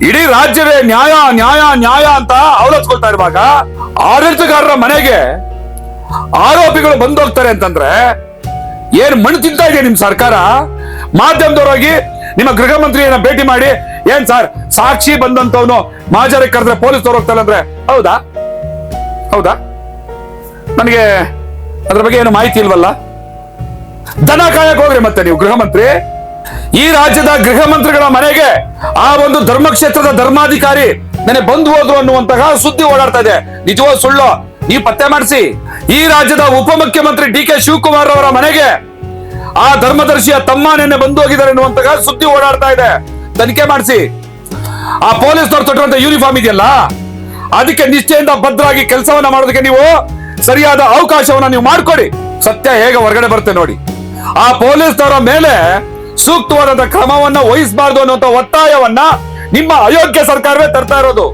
ಇಡೀ ರಾಜ್ಯವೇ ನ್ಯಾಯ ನ್ಯಾಯ ನ್ಯಾಯ ಅಂತ ಅವಲತ್ಕೊಳ್ತಾ ಇರುವಾಗ ಆಡಳಿತಗಾರರ ಮನೆಗೆ ಆರೋಪಿಗಳು ಬಂದೋಗ್ತಾರೆ ಅಂತಂದ್ರೆ ಏನ್ ಮಣ್ಣು ತಿಂತಾ ಇದೆ ನಿಮ್ ಸರ್ಕಾರ? ಮಾಧ್ಯಮದವರಾಗಿ ನಿಮ್ಮ ಗೃಹ ಮಂತ್ರಿಯನ್ನ ಭೇಟಿ ಮಾಡಿ ಏನ್ ಸರ್, ಸಾಕ್ಷಿ ಬಂದಂತವನು ಮಾಜಾರಿ ಕರೆದ್ರೆ ಪೊಲೀಸ್ ಹೋಗ್ತಾರೆ ಅಂದ್ರೆ ಹೌದಾ? ಹೌದಾ? ನನಗೆ ಅದ್ರ ಬಗ್ಗೆ ಏನು ಮಾಹಿತಿ ಇಲ್ವಲ್ಲ? ದನ ಕಾಯಕ್ ಹೋಗ್ರಿ ಮತ್ತೆ ನೀವು ಗೃಹ ಮಂತ್ರಿ. ಈ ರಾಜ್ಯದ ಗೃಹ ಮಂತ್ರಿಗಳ ಮನೆಗೆ ಆ ಒಂದು ಧರ್ಮಕ್ಷೇತ್ರದ ಧರ್ಮಾಧಿಕಾರಿ ನನಗೆ ಬಂದು ಹೋದ್ರು ಅನ್ನುವಂತಹ ಸುದ್ದಿ ಓಡಾಡ್ತಾ ಇದೆ. ನಿಜವೋ ಸುಳ್ಳು? ನೀವು ಪತ್ತೆ ಮಾಡಿಸಿ. ಈ ರಾಜ್ಯದ ಉಪಮುಖ್ಯಮಂತ್ರಿ ಡಿ ಕೆ ಶಿವಕುಮಾರ್ ಅವರ ಮನೆಗೆ ಆ ಧರ್ಮದರ್ಶಿಯ ತಮ್ಮ ನೆನ್ನೆ ಬಂದು ಹೋಗಿದ್ದಾರೆ ಅನ್ನುವಂತಹ ಸುದ್ದಿ ಓಡಾಡ್ತಾ ಇದೆ. ತನಿಖೆ ಮಾಡಿಸಿ. ಆ ಪೊಲೀಸ್ನವ್ರು ತೊಟ್ಟಿರುವಂತ ಯೂನಿಫಾರ್ಮ್ ಇದೆಯಲ್ಲ, ಅದಕ್ಕೆ ನಿಷ್ಠೆಯಿಂದ ಭದ್ರಾಗಿ ಕೆಲಸವನ್ನ ಮಾಡೋದಕ್ಕೆ ನೀವು ಸರಿಯಾದ ಅವಕಾಶವನ್ನ ನೀವು ಮಾಡ್ಕೊಡಿ. ಸತ್ಯ ಹೇಗೆ ಹೊರಗಡೆ ಬರುತ್ತೆ ನೋಡಿ. ಆ ಪೊಲೀಸ್ನವರ ಮೇಲೆ ಸೂಕ್ತವಾದಂತ ಕ್ರಮವನ್ನ ವಹಿಸಬಾರ್ದು ಅನ್ನುವಂತ ಒತ್ತಾಯವನ್ನ ನಿಮ್ಮ ಅಯೋಗ್ಯ ಸರ್ಕಾರವೇ ತರ್ತಾ ಇರೋದು.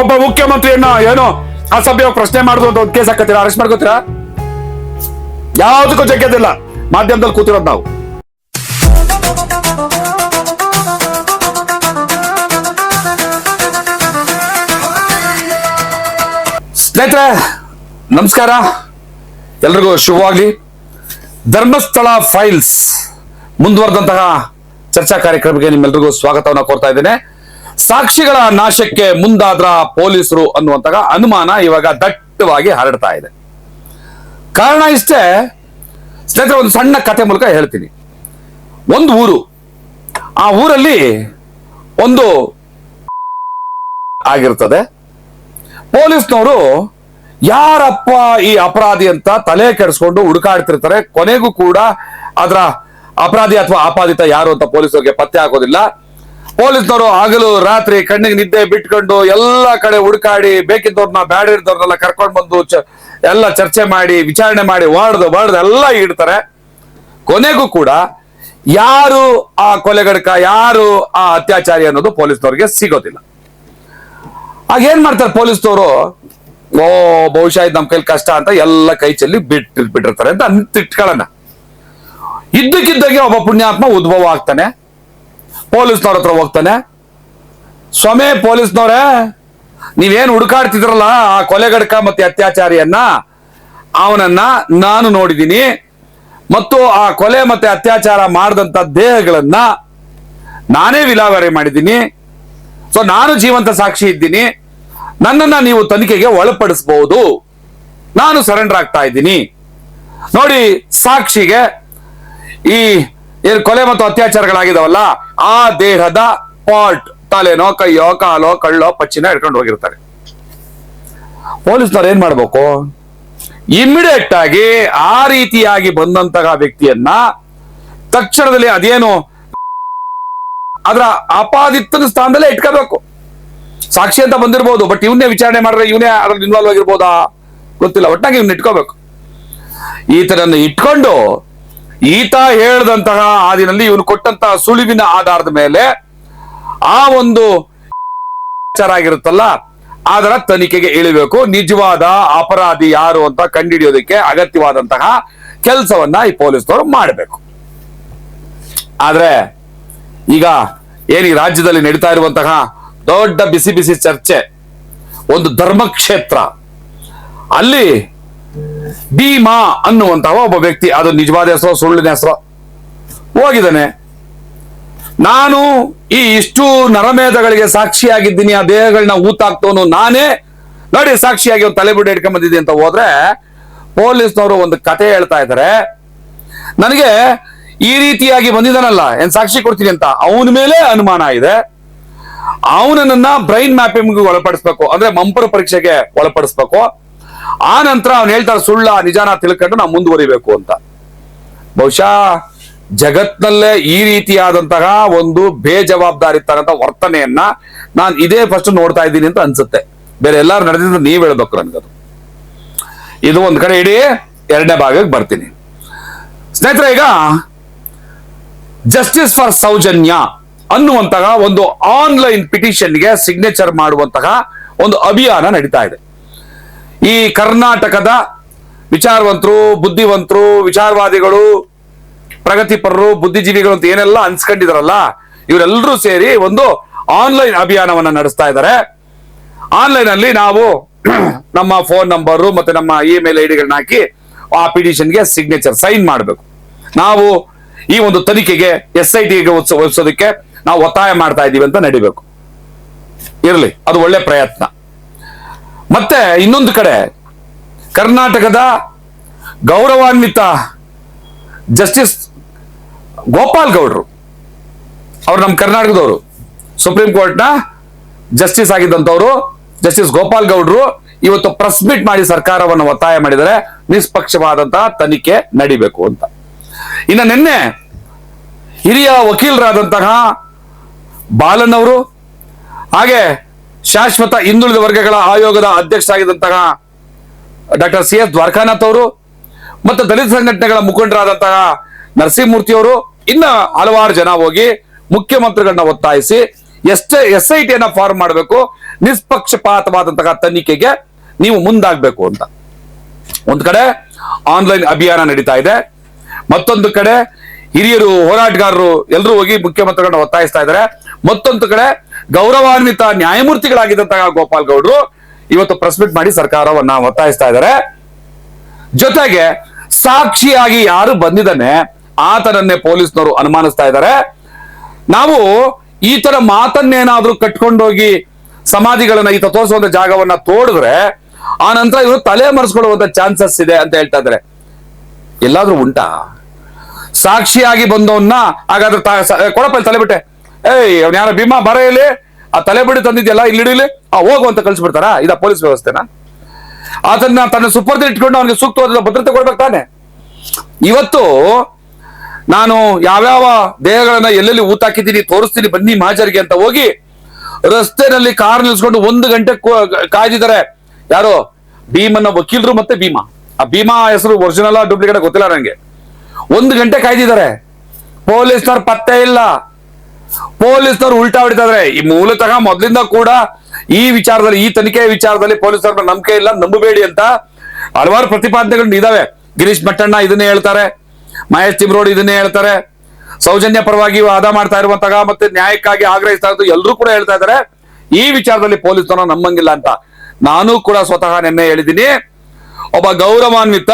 ಒಬ್ಬ ಮುಖ್ಯಮಂತ್ರಿಯನ್ನ ಏನೋ ಅಸಭ್ಯ ಪ್ರಶ್ನೆ ಮಾಡುದು ಅಂತ ಒಂದು ಕೇಸ್ ಹಾಕತ್ತೀರಾ? ಅರೆಸ್ಟ್ ಮಾಡ್ಕೋತೀರಾ? ಯಾವುದಕ್ಕೂ ಜಗ್ಗದಿಲ್ಲ. ಮಾಧ್ಯಮದಲ್ಲಿ ಕೂತಿರೋದು ನಾವು. ಸ್ನೇಹಿತರೆ, ನಮಸ್ಕಾರ. ಎಲ್ರಿಗೂ ಶುಭವಾಗ್ಲಿ. ಧರ್ಮಸ್ಥಳ ಫೈಲ್ಸ್. ಮುಂದುವರೆದಂತಹ ಚರ್ಚಾ ಕಾರ್ಯಕ್ರಮಕ್ಕೆ ನಿಮ್ಮೆಲ್ಲರಿಗೂ ಸ್ವಾಗತವನ್ನ ಕೋರ್ತಾ ಇದ್ದೇನೆ. ಸಾಕ್ಷಿಗಳ ನಾಶಕ್ಕೆ ಮುಂದಾದ್ರ ಪೊಲೀಸರು ಅನ್ನುವಂತಹ ಅನುಮಾನ ಇವಾಗ ದಟ್ಟವಾಗಿ ಹರಡ್ತಾ ಇದೆ. ಕಾರಣ ಇಷ್ಟೇ, ಸ್ನೇಹಿತರೆ, ಒಂದು ಸಣ್ಣ ಕತೆ ಮೂಲಕ ಹೇಳ್ತೀನಿ. ಒಂದು ಊರು. ಆ ಊರಲ್ಲಿ ಒಂದು ಆಗಿರ್ತದೆ. ಪೊಲೀಸ್ನವರು, ಯಾರಪ್ಪ ಈ ಅಪರಾಧಿ ಅಂತ ತಲೆ ಕೆಡಿಸ್ಕೊಂಡು ಹುಡುಕಾಡ್ತಿರ್ತಾರೆ. ಕೊನೆಗೂ ಕೂಡ ಅದರ ಅಪರಾಧಿ ಅಥವಾ ಆಪಾದಿತ ಯಾರು ಅಂತ ಪೊಲೀಸರಿಗೆ ಪತ್ತೆ ಹಾಕೋದಿಲ್ಲ ಪೊಲೀಸ್ನವರು ಹಗಲು ರಾತ್ರಿ ಕಣ್ಣಿಗೆ ನಿದ್ದೆ ಬಿಟ್ಕೊಂಡು ಎಲ್ಲ ಕಡೆ ಹುಡುಕಾಡಿ ಬೇಕಿದ್ದವ್ರನ್ನ ಬ್ಯಾಡ ಇದ್ದವ್ರನ್ನೆಲ್ಲ ಕರ್ಕೊಂಡು ಬಂದು ಎಲ್ಲ ಚರ್ಚೆ ಮಾಡಿ, ವಿಚಾರಣೆ ಮಾಡಿ ವಾಡ್ದು ಬಾಡ್ದು ಎಲ್ಲ ಇಡ್ತಾರೆ. ಕೊನೆಗೂ ಕೂಡ ಯಾರು ಆ ಕೊಲೆಗಡಕ, ಯಾರು ಆ ಅತ್ಯಾಚಾರಿ ಅನ್ನೋದು ಪೊಲೀಸ್ನವ್ರಿಗೆ ಸಿಗೋದಿಲ್ಲ. ಆಗ ಏನ್ ಮಾಡ್ತಾರೆ ಪೊಲೀಸ್ನವರು? ಓ, ಬಹುಶಃ ಇದು ನಮ್ ಕೈಲಿ ಕಷ್ಟ ಅಂತ ಎಲ್ಲ ಕೈ ಚೆಲ್ಲಿ ಬಿಟ್ಟು, ಬಿಟ್ಟಿರ್ತಾರೆ ಅಂತ ಅಂತ ಇಟ್ಕೊಳ್ಳೋಣ. ಇದ್ದಕ್ಕಿದ್ದಾಗೆ ಒಬ್ಬ ಪುಣ್ಯಾತ್ಮ ಉದ್ಭವ ಆಗ್ತಾನೆ. ಪೊಲೀಸ್ನವ್ರ ಹತ್ರ ಹೋಗ್ತಾನೆ. ಸ್ವಾಮಿ, ಪೊಲೀಸ್ನವ್ರೆ, ನೀವೇನು ಹುಡುಕಾಡ್ತಿದ್ರಲ್ಲ ಆ ಕೊಲೆಗಡಕ ಮತ್ತೆ ಅತ್ಯಾಚಾರಿಯನ್ನ? ಅವನನ್ನ ನಾನು ನೋಡಿದ್ದೀನಿ ಮತ್ತು ಆ ಕೊಲೆ ಮತ್ತೆ ಅತ್ಯಾಚಾರ ಮಾಡಿದಂತ ದೇಹಗಳನ್ನ ನಾನೇ ವಿಲಾವರಿ ಮಾಡಿದ್ದೀನಿ ಸೊ ನಾನು ಜೀವಂತ ಸಾಕ್ಷಿ ಇದ್ದೀನಿ. ನನ್ನನ್ನ ನೀವು ತನಿಖೆಗೆ ಒಳಪಡಿಸಬಹುದು ನಾನು ಸರೆಂಡರ್ ಆಗ್ತಾ ಇದ್ದೀನಿ. ನೋಡಿ, ಸಾಕ್ಷಿಗೆ ಈ ಏನ್ ಕೊಲೆ ಮತ್ತು ಅತ್ಯಾಚಾರಗಳಾಗಿದಾವಲ್ಲ, ಆ ದೇಹದ ಪಾರ್ಟ್, ತಲೆನೋ, ಕೈಯೋ, ಕಾಲೋ, ಕಳ್ಳೋ, ಪಚ್ಚಿನ ಹಿಡ್ಕೊಂಡು ಹೋಗಿರ್ತಾರೆ. ಪೊಲೀಸ್ನವ್ರು ಏನ್ ಮಾಡ್ಬೇಕು? ಇಮಿಡಿಯೇಟ್ ಆಗಿ ಆ ರೀತಿಯಾಗಿ ಬಂದಂತಹ ವ್ಯಕ್ತಿಯನ್ನ ತಕ್ಷಣದಲ್ಲಿ ಅದೇನು ಅದರ ಆಪಾದಿತನ ಸ್ಥಾನದಲ್ಲೇ ಇಟ್ಕೋಬೇಕು. ಸಾಕ್ಷಿ ಅಂತ ಬಂದಿರ್ಬೋದು ಬಟ್ ಇವನ್ನೇ ವಿಚಾರಣೆ ಮಾಡಿದ್ರೆ ಇವನೇ ಅದ್ರಲ್ಲಿ ಇನ್ವಾಲ್ವ್ ಆಗಿರ್ಬೋದಾ? ಗೊತ್ತಿಲ್ಲ, ಒಟ್ಟಾಗಿ ಇವನ್ನ ಇಟ್ಕೋಬೇಕು. ಈತನನ್ನು ಇಟ್ಕೊಂಡು ಈತ ಹೇಳದಂತಹ ಆದಿನಲ್ಲಿ ಇವನು ಕೊಟ್ಟಂತಹ ಸುಳಿವಿನ ಆಧಾರದ ಮೇಲೆ ಆ ಒಂದು ಆಗಿರುತ್ತಲ್ಲ, ಅದರ ತನಿಖೆಗೆ ಇಳಿಬೇಕು. ನಿಜವಾದ ಅಪರಾಧಿ ಯಾರು ಅಂತ ಕಂಡುಹಿಡಿಯೋದಕ್ಕೆ ಅಗತ್ಯವಾದಂತಹ ಕೆಲಸವನ್ನ ಈ ಪೊಲೀಸ್ನವರು ಮಾಡಬೇಕು. ಆದ್ರೆ ಈಗ ಏನು ಈ ರಾಜ್ಯದಲ್ಲಿ ನಡೀತಾ ಇರುವಂತಹ ದೊಡ್ಡ ಬಿಸಿ ಬಿಸಿ ಚರ್ಚೆ, ಒಂದು ಧರ್ಮಕ್ಷೇತ್ರ, ಅಲ್ಲಿ ಭೀಮಾ ಅನ್ನುವಂತಹ ಒಬ್ಬ ವ್ಯಕ್ತಿ, ಅದು ನಿಜವಾದ ಹೆಸರು, ಸುಳ್ಳಿನ ಹೆಸರು, ಹೋಗಿದ್ದಾನೆ. ನಾನು ಈ ಇಷ್ಟು ನರಮೇಧಗಳಿಗೆ ಸಾಕ್ಷಿಯಾಗಿದ್ದೀನಿ, ಆ ದೇಹಗಳನ್ನ ಊತಾಕ್ತವನು ನಾನೇ. ನೋಡಿ, ಸಾಕ್ಷಿಯಾಗಿ ಒಂದು ತಲೆಬುಡ್ಡೆ ಹಿಡ್ಕೊಂಡ್ ಬಂದಿದ್ದೀನಿ ಅಂತ ಹೋದ್ರೆ, ಪೊಲೀಸ್ನವರು ಒಂದು ಕತೆ ಹೇಳ್ತಾ ಇದ್ದಾರೆ. ನನಗೆ ಈ ರೀತಿಯಾಗಿ ಬಂದಿದ್ದಾನಲ್ಲ, ಏನ್ ಸಾಕ್ಷಿ ಕೊಡ್ತೀನಿ ಅಂತ, ಅವನ ಮೇಲೆ ಅನುಮಾನ ಇದೆ. ಅವನನ್ನ ಬ್ರೈನ್ ಮ್ಯಾಪಿಂಗ್ ಒಳಪಡಿಸ್ಬೇಕು, ಅಂದ್ರೆ ಮಂಪರ ಪರೀಕ್ಷೆಗೆ ಒಳಪಡಿಸ್ಬೇಕು. ಆ ನಂತರ ಅವ್ನು ಹೇಳ್ತಾರೆ ಸುಳ್ಳ ನಿಜಾನ ತಿಳ್ಕೊಂಡು ನಾವು ಮುಂದುವರಿಬೇಕು ಅಂತ. ಬಹುಶಃ ಜಗತ್ನಲ್ಲೇ ಈ ರೀತಿಯಾದಂತಹ ಒಂದು ಬೇಜವಾಬ್ದಾರಿ ಬೇಜವಾಬ್ದಾರಿತನದ ವರ್ತನೆಯನ್ನ ನಾನು ಇದೇ ಫಸ್ಟ್ ನೋಡ್ತಾ ಇದ್ದೀನಿ ಅಂತ ಅನ್ಸುತ್ತೆ. ಬೇರೆ ಎಲ್ಲಾರು ನಡೆದಿದ್ದು ನೀವ್ ಹೇಳ್ಬೇಕು ನನ್ಗದು. ಇದು ಒಂದ್ ಕಡೆ ಇಡೀ, ಎರಡನೇ ಭಾಗಕ್ಕೆ ಬರ್ತೀನಿ. ಸ್ನೇಹಿತರೆ, ಈಗ ಜಸ್ಟಿಸ್ ಫಾರ್ ಸೌಜನ್ಯ ಅನ್ನುವಂತಹ ಒಂದು ಆನ್ಲೈನ್ ಪಿಟಿಷನ್ಗೆ ಸಿಗ್ನೇಚರ್ ಮಾಡುವಂತಹ ಒಂದು ಅಭಿಯಾನ ನಡೀತಾ ಇದೆ. ಈ ಕರ್ನಾಟಕದ ವಿಚಾರವಂತರು, ಬುದ್ಧಿವಂತರು, ವಿಚಾರವಾದಿಗಳು, ಪ್ರಗತಿಪರರು, ಬುದ್ಧಿಜೀವಿಗಳು ಅಂತ ಏನೆಲ್ಲ ಅನ್ಸ್ಕೊಂಡಿದಾರಲ್ಲ, ಇವರೆಲ್ಲರೂ ಸೇರಿ ಒಂದು ಆನ್ಲೈನ್ ಅಭಿಯಾನವನ್ನ ನಡೆಸ್ತಾ ಇದ್ದಾರೆ. ಆನ್ಲೈನ್ ಅಲ್ಲಿ ನಾವು ನಮ್ಮ ಫೋನ್ ನಂಬರು ಮತ್ತೆ ನಮ್ಮ ಇಮೇಲ್ ಐಡಿಗಳನ್ನ ಹಾಕಿ ಆ ಪಿಟಿಷನ್ಗೆ ಸಿಗ್ನೇಚರ್ ಸೈನ್ ಮಾಡಬೇಕು. ನಾವು ಈ ಒಂದು ತನಿಖೆಗೆ, ಎಸ್ ಐ ಟಿಗೆ ಒಪ್ಪಿಸೋದಕ್ಕೆ ನಾವು ಒತ್ತಾಯ ಮಾಡ್ತಾ ಇದ್ದೀವಿ ಅಂತ ನಡಿಬೇಕು. ಇರಲಿ, ಅದು ಒಳ್ಳೆ ಪ್ರಯತ್ನ. ಮತ್ತೆ ಇನ್ನೊಂದು ಕಡೆ, ಕರ್ನಾಟಕದ ಗೌರವಾನ್ವಿತ ಜಸ್ಟಿಸ್ ಗೋಪಾಲ್ ಗೌಡ್ರು. ಅವ್ರು ನಮ್ಮ ಕರ್ನಾಟಕದವರು. ಸುಪ್ರೀಂ ಕೋರ್ಟ್ನ ಜಸ್ಟಿಸ್ ಆಗಿದ್ದಂಥವ್ರು, ಜಸ್ಟಿಸ್ ಗೋಪಾಲ್ ಗೌಡ್ರು ಇವತ್ತು ಪ್ರೆಸ್ ಮೀಟ್ ಮಾಡಿ ಸರ್ಕಾರವನ್ನು ಒತ್ತಾಯ ಮಾಡಿದರೆ ನಿಷ್ಪಕ್ಷವಾದಂತಹ ತನಿಖೆ ನಡಿಬೇಕು ಅಂತ. ಇನ್ನು ನಿನ್ನೆ ಹಿರಿಯ ವಕೀಲರಾದಂತಹ ಬಾಲನ್ ಅವರು, ಹಾಗೆ ಶಾಶ್ವತ ಹಿಂದುಳಿದ ವರ್ಗಗಳ ಆಯೋಗದ ಅಧ್ಯಕ್ಷರಾಗಿದ್ದಂತಹ ಡಾಕ್ಟರ್ ಸಿ ಎಸ್ ದ್ವಾರಕಾನಾಥ್ ಅವರು ಮತ್ತು ದಲಿತ ಸಂಘಟನೆಗಳ ಮುಖಂಡರಾದಂತಹ ನರಸಿಂಹಮೂರ್ತಿ ಅವರು ಇನ್ನ ಹಲವಾರು ಜನ ಹೋಗಿ ಮುಖ್ಯಮಂತ್ರಿಗಳನ್ನ ಒತ್ತಾಯಿಸಿ ಎಷ್ಟೇ ಎಸ್ ಐ ಟಿಯನ್ನ ಫಾರ್ಮ್ ಮಾಡಬೇಕು, ನಿಷ್ಪಕ್ಷಪಾತವಾದಂತಹ ತನಿಖೆಗೆ ನೀವು ಮುಂದಾಗಬೇಕು ಅಂತ. ಒಂದು ಕಡೆ ಆನ್ಲೈನ್ ಅಭಿಯಾನ ನಡೀತಾ ಇದೆ. ಮತ್ತೊಂದು ಕಡೆ ಹಿರಿಯರು, ಹೋರಾಟಗಾರರು ಎಲ್ಲರೂ ಹೋಗಿ ಮುಖ್ಯಮಂತ್ರಿಗಳನ್ನ ಒತ್ತಾಯಿಸ್ತಾ ಇದ್ದಾರೆ. ಮತ್ತೊಂದು ಕಡೆ ಗೌರವಾನ್ವಿತ ನ್ಯಾಯಮೂರ್ತಿಗಳಾಗಿದ್ದಂತಹ ಗೋಪಾಲ್ ಗೌಡ್ರು ಇವತ್ತು ಪ್ರೆಸ್ ಮೀಟ್ ಮಾಡಿ ಸರ್ಕಾರವನ್ನ ಒತ್ತಾಯಿಸ್ತಾ ಇದ್ದಾರೆ. ಜೊತೆಗೆ ಸಾಕ್ಷಿಯಾಗಿ ಯಾರು ಬಂದಿದ್ದಾನೆ ಆತನನ್ನೇ ಪೊಲೀಸ್ನವರು ಅನುಮಾನಿಸ್ತಾ ಇದ್ದಾರೆ. ನಾವು ಈ ತರ ಮಾತನ್ನೇನಾದ್ರೂ ಕಟ್ಕೊಂಡೋಗಿ ಸಮಾಧಿಗಳನ್ನ ಈತ ತೋರಿಸುವಂತ ಜಾಗವನ್ನ ತೋಡಿದ್ರೆ ಆ ನಂತರ ಇವರು ತಲೆ ಮರೆಸ್ಕೊಳ್ಳುವಂತ ಚಾನ್ಸಸ್ ಇದೆ ಅಂತ ಹೇಳ್ತಾ ಇದ್ದಾರೆ. ಎಲ್ಲಾದ್ರೂ ಉಂಟಾ? ಸಾಕ್ಷಿಯಾಗಿ ಬಂದವನ್ನ ಹಾಗಾದ್ರೆ ತಲೆ ಕೊಡಪ್ಪ ಇಲ್ಲಿ ತಲೆಬಿಟ್ಟೆ ಏಯ್, ಅವ್ನ ಯಾರ ಭೀಮಾ ಬರ ಇಲ್ಲಿ ಆ ತಲೆ ಬಿಡಿ ತಂದಿದ್ಯಲ್ಲ, ಇಲ್ಲಿ ಇಡೀಲಿ ಆ, ಹೋಗು ಅಂತ ಕಳ್ಸಿಬಿಡ್ತಾರ? ಇದ ಪೊಲೀಸ್ ವ್ಯವಸ್ಥೆನ? ಅದನ್ನ ತನ್ನ ಸುಪರ್ದಿ ಇಟ್ಕೊಂಡು ಅವನಿಗೆ ಸೂಕ್ತವಾದ ಭದ್ರತೆ ಕೊಡ್ಬೇಕು ತಾನೆ. ಇವತ್ತು ನಾನು ಯಾವ್ಯಾವ ದೇಹಗಳನ್ನ ಎಲ್ಲೆಲ್ಲಿ ಊತಾಕಿದ್ದೀನಿ ತೋರಿಸ್ತೀನಿ, ಬನ್ನಿ ಮಾಜರಿಗೆ ಅಂತ ಹೋಗಿ ರಸ್ತೆನಲ್ಲಿ ಕಾರ್ ನಿಲ್ಸ್ಕೊಂಡು ಒಂದು ಗಂಟೆ ಕಾಯ್ದಿದ್ದಾರೆ. ಯಾರು? ಭೀಮನ್ನ ವಕೀಲರು ಮತ್ತೆ ಭೀಮಾ. ಆ ಭೀಮಾ ಹೆಸರು ಒರಿಜಿನಲ್ ಡೂಪ್ಲಿಕೇಟ್ ಗೊತ್ತಿಲ್ಲ ನಂಗೆ. ಒಂದು ಗಂಟೆ ಕಾಯ್ದಿದ್ದಾರೆ. ಪೊಲೀಸ್ನವ್ರು ಪತ್ತೆ ಇಲ್ಲ. ಪೊಲೀಸ್ನವ್ರು ಉಲ್ಟಾ ಹೊಡಿತಿದ್ದಾರೆ ಈ ಮೂಲತಃ ಮೊದಲಿಂದ ಕೂಡ ಈ ವಿಚಾರದಲ್ಲಿ, ಈ ತನಿಖೆ ವಿಚಾರದಲ್ಲಿ ಪೊಲೀಸರ ನಂಬಿಕೆ ಇಲ್ಲ, ನಂಬಬೇಡಿ ಅಂತ ಹಲವಾರು ಪ್ರತಿಪಾದನೆಗಳು ಇದಾವೆ. ಗಿರೀಶ್ ಮಟ್ಟಣ್ಣ ಇದನ್ನೇ ಹೇಳ್ತಾರೆ, ಮಹೇಶ್ ತಿಮ್ರೋಡ್ ಇದನ್ನೇ ಹೇಳ್ತಾರೆ. ಸೌಜನ್ಯ ಪರವಾಗಿ ವಾದ ಮಾಡ್ತಾ ಇರುವಂತಹ ಮತ್ತೆ ನ್ಯಾಯಕ್ಕಾಗಿ ಆಗ್ರಹಿಸ್ತಾ ಇರೋದು ಎಲ್ಲರೂ ಕೂಡ ಹೇಳ್ತಾ ಇದ್ದಾರೆ. ಈ ವಿಚಾರದಲ್ಲಿ ಪೊಲೀಸರನ್ನ ನಂಬಂಗಿಲ್ಲ ಅಂತ ನಾನು ಕೂಡ ಸ್ವತಃ ನಿನ್ನೆ ಹೇಳಿದ್ದೀನಿ. ಒಬ್ಬ ಗೌರವಾನ್ವಿತ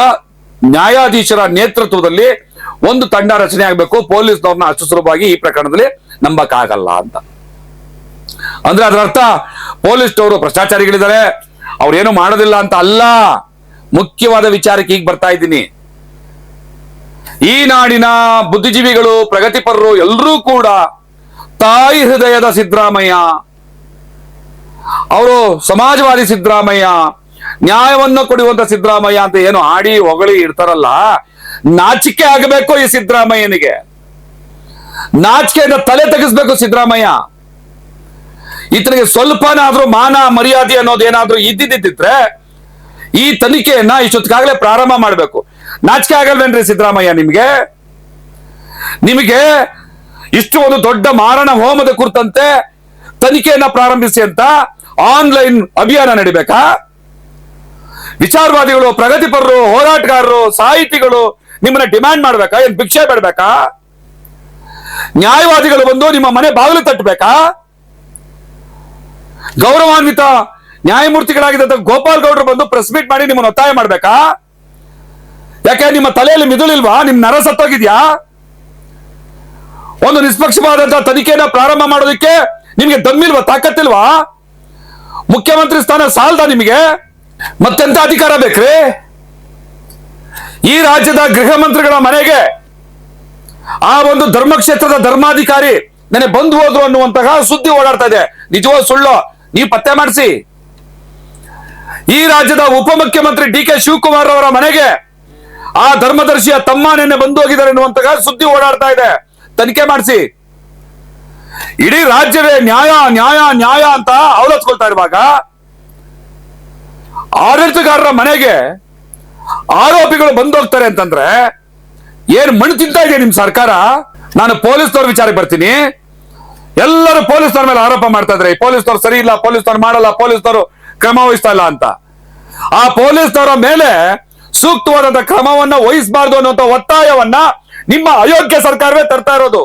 ನ್ಯಾಯಾಧೀಶರ ನೇತೃತ್ವದಲ್ಲಿ ಒಂದು ತಂಡ ರಚನೆ ಆಗಬೇಕು. ಪೊಲೀಸ್ನವ್ರನ್ನ ಅಷ್ಟು ಈ ಪ್ರಕರಣದಲ್ಲಿ ನಂಬಕ್ಕಾಗಲ್ಲ ಅಂತ. ಅಂದ್ರೆ ಅದರ ಅರ್ಥ ಪೊಲೀಸ್ನವರು ಭ್ರಷ್ಟಾಚಾರಿಗಳಿದ್ದಾರೆ ಏನು ಮಾಡೋದಿಲ್ಲ ಅಂತ ಅಲ್ಲ. ಮುಖ್ಯವಾದ ವಿಚಾರಕ್ಕೆ ಈಗ ಬರ್ತಾ ಇದ್ದೀನಿ. ಈ ನಾಡಿನ ಬುದ್ಧಿಜೀವಿಗಳು, ಪ್ರಗತಿಪರರು ಎಲ್ಲರೂ ಕೂಡ ತಾಯಿ ಹೃದಯದ ಸಿದ್ದರಾಮಯ್ಯ, ಅವರು ಸಮಾಜವಾದಿ ಸಿದ್ದರಾಮಯ್ಯ, ನ್ಯಾಯವನ್ನು ಕೊಡುವಂತ ಸಿದ್ದರಾಮಯ್ಯ ಅಂತ ಏನು ಆಡಿ ಹೊಗಳಿ ಇಡ್ತಾರಲ್ಲ, ನಾಚಿಕೆ ಆಗಬೇಕು ಈ ಸಿದ್ದರಾಮಯ್ಯನಿಗೆ. ನಾಚಿಕೆಯಿಂದ ತಲೆ ತೆಗೆಸ್ಬೇಕು ಸಿದ್ದರಾಮಯ್ಯ. ಈತನಿಗೆ ಸ್ವಲ್ಪನಾದ್ರೂ ಮಾನ, ಮರ್ಯಾದೆ ಅನ್ನೋದು ಏನಾದ್ರೂ ಇದ್ದಿದ್ದಿದ್ರೆ ಈ ತನಿಖೆಯನ್ನ ಇಷ್ಟೊತ್ತಿಗಾಗಲೇ ಪ್ರಾರಂಭ ಮಾಡಬೇಕು. ನಾಚಿಕೆ ಆಗಲ್ವೇನ್ರಿ ಸಿದ್ದರಾಮಯ್ಯ ನಿಮ್ಗೆ? ನಿಮಗೆ ಇಷ್ಟು ಒಂದು ದೊಡ್ಡ ಮಾರಣ ಹೋಮದ ಕುರಿತಂತೆ ತನಿಖೆಯನ್ನ ಪ್ರಾರಂಭಿಸಿ ಅಂತ ಆನ್ಲೈನ್ ಅಭಿಯಾನ ನಡಿಬೇಕಾ? ವಿಚಾರವಾದಿಗಳು, ಪ್ರಗತಿಪರರು, ಹೋರಾಟಗಾರರು, ಸಾಹಿತಿಗಳು ನಿಮ್ಮನ್ನ ಡಿಮ್ಯಾಂಡ್ ಮಾಡ್ಬೇಕಾ? ಏನ್ ಭಿಕ್ಷೆ ಬೇಡ್ಬೇಕಾ? ನ್ಯಾಯವಾದಿಗಳು ಬಂದು ನಿಮ್ಮ ಮನೆ ಬಾಗಿಲು ತಟ್ಟಬೇಕಾ? ಗೌರವಾನ್ವಿತ ನ್ಯಾಯಮೂರ್ತಿಗಳಾಗಿದ್ದಂತ ಗೋಪಾಲ್ ಗೌಡ್ರು ಬಂದು ಪ್ರೆಸ್ ಮೀಟ್ ಮಾಡಿ ನಿಮ್ಮನ್ನು ಒತ್ತಾಯ ಮಾಡ್ಬೇಕಾ? ಯಾಕೆ ನಿಮ್ಮ ತಲೆಯಲ್ಲಿ ಮಿದುಳಿಲ್ವಾ? ನಿಮ್ ನರ ಸತ್ತೋಗಿದ್ಯಾ? ಒಂದು ನಿಷ್ಪಕ್ಷವಾದಂತಹ ತನಿಖೆಯನ್ನ ಪ್ರಾರಂಭ ಮಾಡೋದಕ್ಕೆ ನಿಮ್ಗೆ ದಮ್ಮಿಲ್ವಾ, ತಾಕತ್ತಿಲ್ವಾ? ಮುಖ್ಯಮಂತ್ರಿ ಸ್ಥಾನ ಸಾಲದ ನಿಮಗೆ? ಮತ್ತೆಂತ ಅಧಿಕಾರ ಬೇಕ್ರಿ? ಈ ರಾಜ್ಯದ ಗೃಹ ಮಂತ್ರಿಗಳ ಮನೆಗೆ ಆ ಒಂದು ಧರ್ಮಕ್ಷೇತ್ರದ ಧರ್ಮಾಧಿಕಾರಿ ನೆನೆ ಬಂದು ಹೋದ್ರು ಅನ್ನುವಂತಹ ಸುದ್ದಿ ಓಡಾಡ್ತಾ ಇದೆ. ನಿಜವೋ ಸುಳ್ಳು? ನೀವು ಪತ್ತೆ ಮಾಡಿಸಿ. ಈ ರಾಜ್ಯದ ಉಪಮುಖ್ಯಮಂತ್ರಿ ಡಿ ಕೆ ಶಿವಕುಮಾರ್ ಅವರ ಮನೆಗೆ ಆ ಧರ್ಮದರ್ಶಿಯ ತಮ್ಮ ನೆನ್ನೆ ಬಂದು ಹೋಗಿದ್ದಾರೆ ಅನ್ನುವಂತಹ ಸುದ್ದಿ ಓಡಾಡ್ತಾ ಇದೆ. ತನಿಖೆ ಮಾಡಿಸಿ. ಇಡೀ ರಾಜ್ಯವೇ ನ್ಯಾಯ ನ್ಯಾಯ ನ್ಯಾಯ ಅಂತ ಅವಲತ್ಕೊಳ್ತಾ ಇರುವಾಗ ಆಡಳಿತಗಾರರ ಮನೆಗೆ ಆರೋಪಿಗಳು ಬಂದೋಗ್ತಾರೆ ಅಂತಂದ್ರೆ ಏನ್ ಮಣ್ಣು ತಿಂತಾ ಇದೆ ನಿಮ್ ಸರ್ಕಾರ? ನಾನು ಪೊಲೀಸ್ನವ್ರ ವಿಚಾರಕ್ಕೆ ಬರ್ತೀನಿ. ಎಲ್ಲರೂ ಪೊಲೀಸ್ನವ್ರ ಮೇಲೆ ಆರೋಪ ಮಾಡ್ತಾ ಇದ್ರೆ ಪೊಲೀಸ್ನವ್ರು ಸರಿ ಇಲ್ಲ, ಪೊಲೀಸ್ನವ್ರು ಮಾಡಲ್ಲ, ಪೊಲೀಸ್ನವರು ಕ್ರಮ ವಹಿಸ್ತಾ ಇಲ್ಲ ಅಂತ. ಆ ಪೊಲೀಸ್ನವರ ಮೇಲೆ ಸೂಕ್ತವಾದಂತ ಕ್ರಮವನ್ನ ವಹಿಸಬಾರ್ದು ಅನ್ನುವಂತ ಒತ್ತಾಯವನ್ನ ನಿಮ್ಮ ಅಯೋಗ್ಯ ಸರ್ಕಾರವೇ ತರ್ತಾ ಇರೋದು.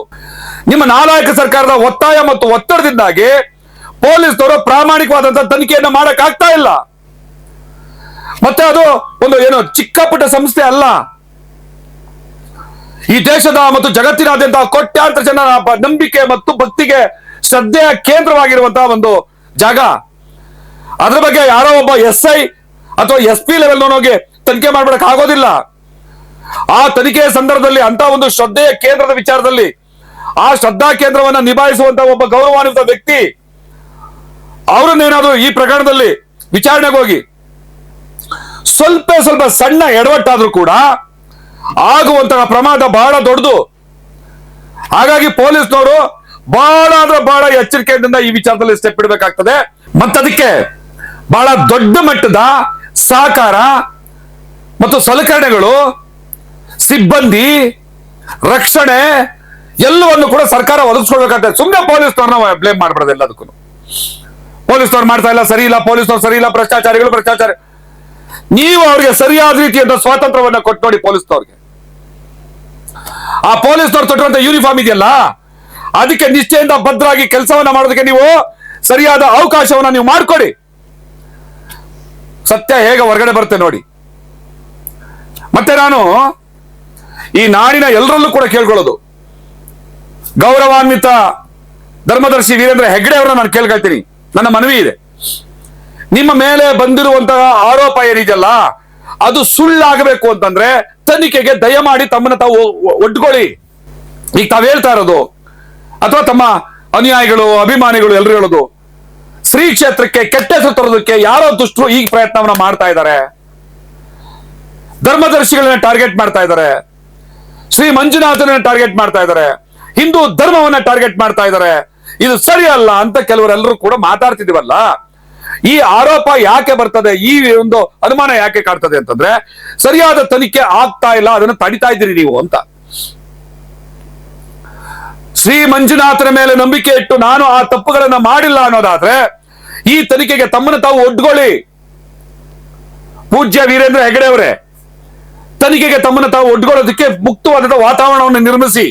ನಿಮ್ಮ ನಾಲಾಯಕ ಸರ್ಕಾರದ ಒತ್ತಾಯ ಮತ್ತು ಒತ್ತಡದಿಂದಾಗಿ ಪೊಲೀಸ್ನವರು ಪ್ರಾಮಾಣಿಕವಾದಂತ ತನಿಖೆಯನ್ನು ಮಾಡಕ್ ಆಗ್ತಾ ಇಲ್ಲ. ಮತ್ತೆ ಅದು ಒಂದು ಏನು ಚಿಕ್ಕ ಪುಟ್ಟ ಸಂಸ್ಥೆ ಅಲ್ಲ. ಈ ದೇಶದ ಮತ್ತು ಜಗತ್ತಿನಾದ್ಯಂತ ಕೋಟ್ಯಾಂತರ ಜನರ ನಂಬಿಕೆ ಮತ್ತು ಭಕ್ತಿಗೆ ಶ್ರದ್ಧೆಯ ಕೇಂದ್ರವಾಗಿರುವಂತಹ ಒಂದು ಜಾಗ. ಅದ್ರ ಬಗ್ಗೆ ಯಾರೋ ಒಬ್ಬ ಎಸ್ ಐ ಅಥವಾ ಎಸ್ ಪಿ ಲೆವೆಲ್ ಹೋಗಿ ತನಿಖೆ ಮಾಡ್ಬಿಡಕ್ ಆಗೋದಿಲ್ಲ. ಆ ತನಿಖೆಯ ಸಂದರ್ಭದಲ್ಲಿ ಅಂತ ಒಂದು ಶ್ರದ್ಧೆಯ ಕೇಂದ್ರದ ವಿಚಾರದಲ್ಲಿ ಆ ಶ್ರದ್ಧಾ ಕೇಂದ್ರವನ್ನ ನಿಭಾಯಿಸುವಂತ ಒಬ್ಬ ಗೌರವಾನ್ವಿತ ವ್ಯಕ್ತಿ ಅವರನ್ನೇನಾದ್ರೂ ಈ ಪ್ರಕರಣದಲ್ಲಿ ವಿಚಾರಣೆಗೆ ಹೋಗಿ. ಸ್ವಲ್ಪ ಸ್ವಲ್ಪ ಸಣ್ಣ ಎಡವಟ್ಟಾದ್ರೂ ಕೂಡ ಆಗುವಂತಹ ಪ್ರಮಾದ ಬಹಳ ದೊಡ್ಡದು. ಹಾಗಾಗಿ ಪೊಲೀಸ್ನವರು ಬಹಳ ಅಂದ್ರೆ ಬಹಳ ಎಚ್ಚರಿಕೆಯಿಂದ ಈ ವಿಚಾರದಲ್ಲಿ ಸ್ಟೆಪ್ ಇಡಬೇಕಾಗ್ತದೆ. ಮತ್ತದಕ್ಕೆ ಬಹಳ ದೊಡ್ಡ ಮಟ್ಟದ ಸಹಕಾರ ಮತ್ತು ಸಲಕರಣೆಗಳು, ಸಿಬ್ಬಂದಿ, ರಕ್ಷಣೆ ಎಲ್ಲವನ್ನು ಕೂಡ ಸರ್ಕಾರ ಒದಗಿಸ್ಕೊಳ್ಬೇಕಾಗ್ತದೆ. ಸುಮ್ಮನೆ ಪೊಲೀಸ್ನವ್ರನ್ನ ಬ್ಲೇಮ್ ಮಾಡ್ಬಾರ್ದು ಎಲ್ಲದಕ್ಕೂ ಪೊಲೀಸ್ನವ್ರು ಮಾಡ್ತಾ ಇಲ್ಲ, ಸರಿ ಇಲ್ಲ, ಪೊಲೀಸ್ನವ್ರು ಸರಿ ಇಲ್ಲ, ಭ್ರಷ್ಟಾಚಾರಿಗಳು ಭ್ರಷ್ಟಾಚಾರ. ನೀವು ಅವ್ರಿಗೆ ಸರಿಯಾದ ರೀತಿಯಿಂದ ಸ್ವಾತಂತ್ರ್ಯವನ್ನು ಕೊಟ್ಟು ನೋಡಿ ಪೊಲೀಸ್ನವ್ರಿಗೆ. ಆ ಪೊಲೀಸ್ನವ್ರು ತೊಟ್ಟಿರುವಂತ ಯೂನಿಫಾರ್ಮ್ ಇದೆಯಲ್ಲ, ಅದಕ್ಕೆ ನಿಷ್ಠೆಯಿಂದ ಭದ್ರಾಗಿ ಕೆಲಸವನ್ನ ಮಾಡೋದಕ್ಕೆ ನೀವು ಸರಿಯಾದ ಅವಕಾಶವನ್ನ ನೀವು ಮಾಡ್ಕೊಡಿ. ಸತ್ಯ ಹೇಗೆ ಹೊರಗಡೆ ಬರುತ್ತೆ ನೋಡಿ. ಮತ್ತೆ ನಾನು ಈ ನಾಡಿನ ಎಲ್ಲರಲ್ಲೂ ಕೂಡ ಕೇಳ್ಕೊಳ್ಳೋದು. ಗೌರವಾನ್ವಿತ ಧರ್ಮದರ್ಶಿ ವೀರೇಂದ್ರ ಹೆಗ್ಡೆ ಅವರನ್ನ ನಾನು ಕೇಳ್ಕೊಳ್ತೀನಿ. ನನ್ನ ಮನವಿ ಇದೆ. ನಿಮ್ಮ ಮೇಲೆ ಬಂದಿರುವಂತಹ ಆರೋಪ ಏನಿದೆಯಲ್ಲ ಅದು ಸುಳ್ಳಾಗಬೇಕು ಅಂತಂದ್ರೆ ತನಿಖೆಗೆ ದಯಮಾಡಿ ತಮ್ಮನ್ನ ತಾವು ಒಡ್ಕೊಳ್ಳಿ. ಈಗ ತಾವ್ ಹೇಳ್ತಾ ಇರೋದು, ಅಥವಾ ತಮ್ಮ ಅನುಯಾಯಿಗಳು, ಅಭಿಮಾನಿಗಳು ಎಲ್ಲರೂ ಹೇಳೋದು ಶ್ರೀ ಕ್ಷೇತ್ರಕ್ಕೆ ಕೆಟ್ಟ ಹೆಸರು ತರೋದಕ್ಕೆ ಯಾರೋ ದುಷ್ಟರು ಈಗ ಪ್ರಯತ್ನವನ್ನ ಮಾಡ್ತಾ ಇದ್ದಾರೆ. ಧರ್ಮದರ್ಶಿಗಳನ್ನ ಟಾರ್ಗೆಟ್ ಮಾಡ್ತಾ ಇದ್ದಾರೆ. ಶ್ರೀ ಮಂಜುನಾಥನ ಟಾರ್ಗೆಟ್ ಮಾಡ್ತಾ ಇದ್ದಾರೆ. ಹಿಂದೂ ಧರ್ಮವನ್ನ ಟಾರ್ಗೆಟ್ ಮಾಡ್ತಾ ಇದ್ದಾರೆ. ಇದು ಸರಿಯಲ್ಲ ಅಂತ ಕೆಲವರೆಲ್ಲರೂ ಕೂಡ ಮಾತಾಡ್ತಿದೀವಲ್ಲ ಈ ಆರೋಪ ಯಾಕೆ ಬರ್ತದೆ? ಈ ಒಂದು ಅನುಮಾನ ಯಾಕೆ ಕಾಡ್ತದೆ ಅಂತಂದ್ರೆ, ಸರಿಯಾದ ತನಿಖೆ ಆಗ್ತಾ ಇಲ್ಲ, ಅದನ್ನು ತಡಿತಾ ಇದ್ದೀರಿ ನೀವು ಅಂತ. ಶ್ರೀ ಮಂಜುನಾಥನ ಮೇಲೆ ನಂಬಿಕೆ ಇಟ್ಟು ನಾನು ಆ ತಪ್ಪುಗಳನ್ನ ಮಾಡಿಲ್ಲ ಅನ್ನೋದಾದ್ರೆ, ಈ ತನಿಖೆಗೆ ತಮ್ಮನ್ನು ತಾವು ಒಡ್ಗೊಳ್ಳಿ ಪೂಜ್ಯ ವೀರೇಂದ್ರ ಹೆಗಡೆ ಅವರೇ, ತನಿಖೆಗೆ ತಮ್ಮನ್ನು ತಾವು ಒಡ್ಗೊಳ್ಳೋದಕ್ಕೆ ಮುಕ್ತವಾದ ವಾತಾವರಣವನ್ನು ನಿರ್ಮಿಸಿ.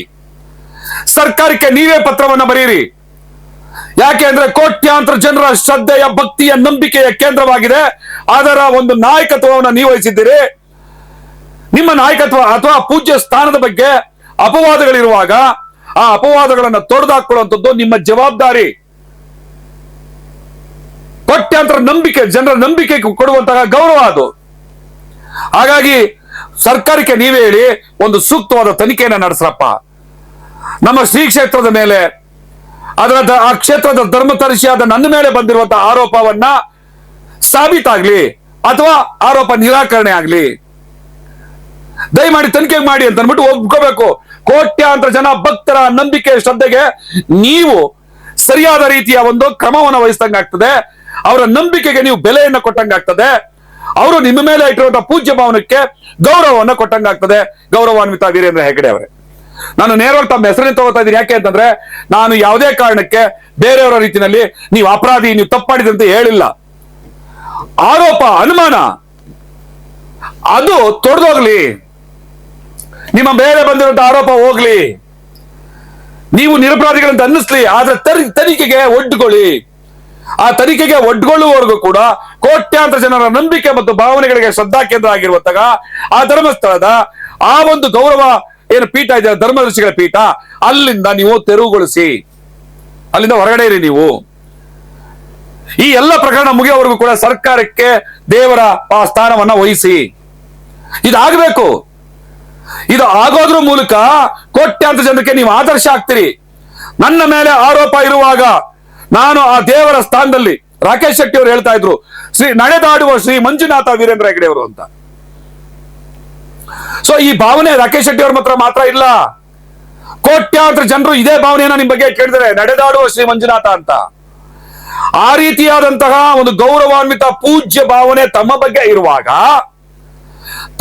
ಸರ್ಕಾರಕ್ಕೆ ನೀವೇ ಪತ್ರವನ್ನ ಬರೆಯಿರಿ. ಯಾಕೆ ಅಂದ್ರೆ ಕೋಟ್ಯಾಂತರ ಜನರ ಶ್ರದ್ಧೆಯ, ಭಕ್ತಿಯ, ನಂಬಿಕೆಯ ಕೇಂದ್ರವಾಗಿದೆ. ಅದರ ಒಂದು ನಾಯಕತ್ವವನ್ನು ನೀವು ವಹಿಸಿದ್ದೀರಿ. ನಿಮ್ಮ ನಾಯಕತ್ವ ಅಥವಾ ಪೂಜ್ಯ ಸ್ಥಾನದ ಬಗ್ಗೆ ಅಪವಾದಗಳಿರುವಾಗ ಆ ಅಪವಾದಗಳನ್ನು ತೊಡೆದಾಕೊಳ್ಳುವಂಥದ್ದು ನಿಮ್ಮ ಜವಾಬ್ದಾರಿ. ಕೋಟ್ಯಾಂತರ ನಂಬಿಕೆ, ಜನರ ನಂಬಿಕೆ ಕೊಡುವಂತಹ ಗೌರವ ಅದು. ಹಾಗಾಗಿ ಸರ್ಕಾರಕ್ಕೆ ನೀವೇ ಹೇಳಿ ಒಂದು ಸೂಕ್ತವಾದ ತನಿಖೆಯನ್ನು ನಡೆಸ್ರಪ್ಪ. ನಮ್ಮ ಶ್ರೀ ಕ್ಷೇತ್ರದ ಮೇಲೆ ಅದರ ಆ ಕ್ಷೇತ್ರದ ಧರ್ಮತರಿಸಿಯಾದ ನನ್ನ ಮೇಲೆ ಬಂದಿರುವಂತಹ ಆರೋಪವನ್ನ ಸಾಬೀತಾಗ್ಲಿ ಅಥವಾ ಆರೋಪ ನಿರಾಕರಣೆ ಆಗ್ಲಿ. ದಯಮಾಡಿ ತನಿಖೆ ಮಾಡಿ ಅಂತ ಅಂದ್ಬಿಟ್ಟು ಒಪ್ಕೋಬೇಕು. ಕೋಟ್ಯಾಂತರ ಜನ ಭಕ್ತರ ನಂಬಿಕೆ ಶ್ರದ್ಧೆಗೆ ನೀವು ಸರಿಯಾದ ರೀತಿಯ ಒಂದು ಕ್ರಮವನ್ನು ವಹಿಸಿದಂಗಾಗ್ತದೆ ಅವರ ನಂಬಿಕೆಗೆ ನೀವು ಬೆಲೆಯನ್ನು ಕೊಟ್ಟಂಗಾಗ್ತದೆ ಅವರು ನಿಮ್ಮ ಮೇಲೆ ಇಟ್ಟಿರುವಂತಹ ಪೂಜ್ಯ ಭಾವನಕ್ಕೆ ಗೌರವವನ್ನು ಕೊಟ್ಟಂಗಾಗ್ತದೆ ಗೌರವಾನ್ವಿತ ವೀರೇಂದ್ರ ಹೆಗಡೆ ಅವರೇ. ನಾನು ನೇರವಾಗಿ ತಮ್ಮ ಹೆಸರನ್ನು ತಗೋತಾ ಇದ್ದೀನಿ. ಯಾಕೆ ಅಂತಂದ್ರೆ ನಾನು ಯಾವುದೇ ಕಾರಣಕ್ಕೆ ಬೇರೆಯವರ ರೀತಿಯಲ್ಲಿ ನೀವು ಅಪರಾಧಿ, ನೀವು ತಪ್ಪಾಡಿದೆ ಅಂತ ಹೇಳಿಲ್ಲ. ಆರೋಪ, ಅನುಮಾನ, ಅದು ತೊಡೆದೋಗ್ಲಿ. ನಿಮ್ಮ ಮೇಲೆ ಬಂದಿರುವಂತ ಆರೋಪ ಹೋಗ್ಲಿ. ನೀವು ನಿರಪರಾಧಿಗಳಂತ ಅನ್ನಿಸ್ಲಿ, ಆದ್ರೆ ತನಿಖೆಗೆ ಒಡ್ಡುಕೊಳ್ಳಿ ಆ ತನಿಖೆಗೆ ಒಡ್ಗೊಳ್ಳುವವರೆಗೂ ಕೂಡ ಕೋಟ್ಯಾಂತರ ಜನರ ನಂಬಿಕೆ ಮತ್ತು ಭಾವನೆಗಳಿಗೆ ಶ್ರದ್ಧಾ ಕೇಂದ್ರ ಆಗಿರುವಂತಾಗ ಆ ಧರ್ಮಸ್ಥಳದ ಆ ಒಂದು ಗೌರವ ಏನು ಪೀಠ ಇದೆ? ಧರ್ಮದರ್ಶಿಗಳ ಪೀಠ. ಅಲ್ಲಿಂದ ನೀವು ತೆರವುಗೊಳಿಸಿ. ಅಲ್ಲಿಂದ ಹೊರಗಡೆ ಇರಿ ನೀವು. ಈ ಎಲ್ಲ ಪ್ರಕರಣ ಮುಗಿಯೋವರೆಗೂ ಕೂಡ ಸರ್ಕಾರಕ್ಕೆ ದೇವರ ಆ ಸ್ಥಾನವನ್ನ ವಹಿಸಿ. ಇದಾಗಬೇಕು. ಇದು ಆಗೋದ್ರ ಮೂಲಕ ಕೋಟ್ಯಾಂತರ ಜನಕ್ಕೆ ನೀವು ಆದರ್ಶ ಆಗ್ತೀರಿ. ನನ್ನ ಮೇಲೆ ಆರೋಪ ಇರುವಾಗ ನಾನು ಆ ದೇವರ ಸ್ಥಾನದಲ್ಲಿ ರಾಕೇಶ್ ಶೆಟ್ಟಿ ಅವರು ಹೇಳ್ತಾ ಇದ್ರು, ಶ್ರೀ ನಡೆದಾಡುವ ಶ್ರೀ ಮಂಜುನಾಥ ವೀರೇಂದ್ರ ಹೆಗಡೆ ಅವರು ಅಂತ. ಸೊ ಈ ಭಾವನೆ ರಾಕೇಶ್ ಶೆಟ್ಟಿ ಅವ್ರ ಮಾತ್ರ ಮಾತ್ರ ಇಲ್ಲ. ಕೋಟ್ಯಾಂತರ ಜನರು ಇದೇ ಭಾವನೆಯನ್ನ ನಿಮ್ ಬಗ್ಗೆ ಕೇಳಿದರೆ ನಡೆದಾಡುವ ಶ್ರೀ ಮಂಜುನಾಥ ಅಂತ. ಆ ರೀತಿಯಾದಂತಹ ಒಂದು ಗೌರವಾನ್ವಿತ ಪೂಜ್ಯ ಭಾವನೆ ತಮ್ಮ ಬಗ್ಗೆ ಇರುವಾಗ,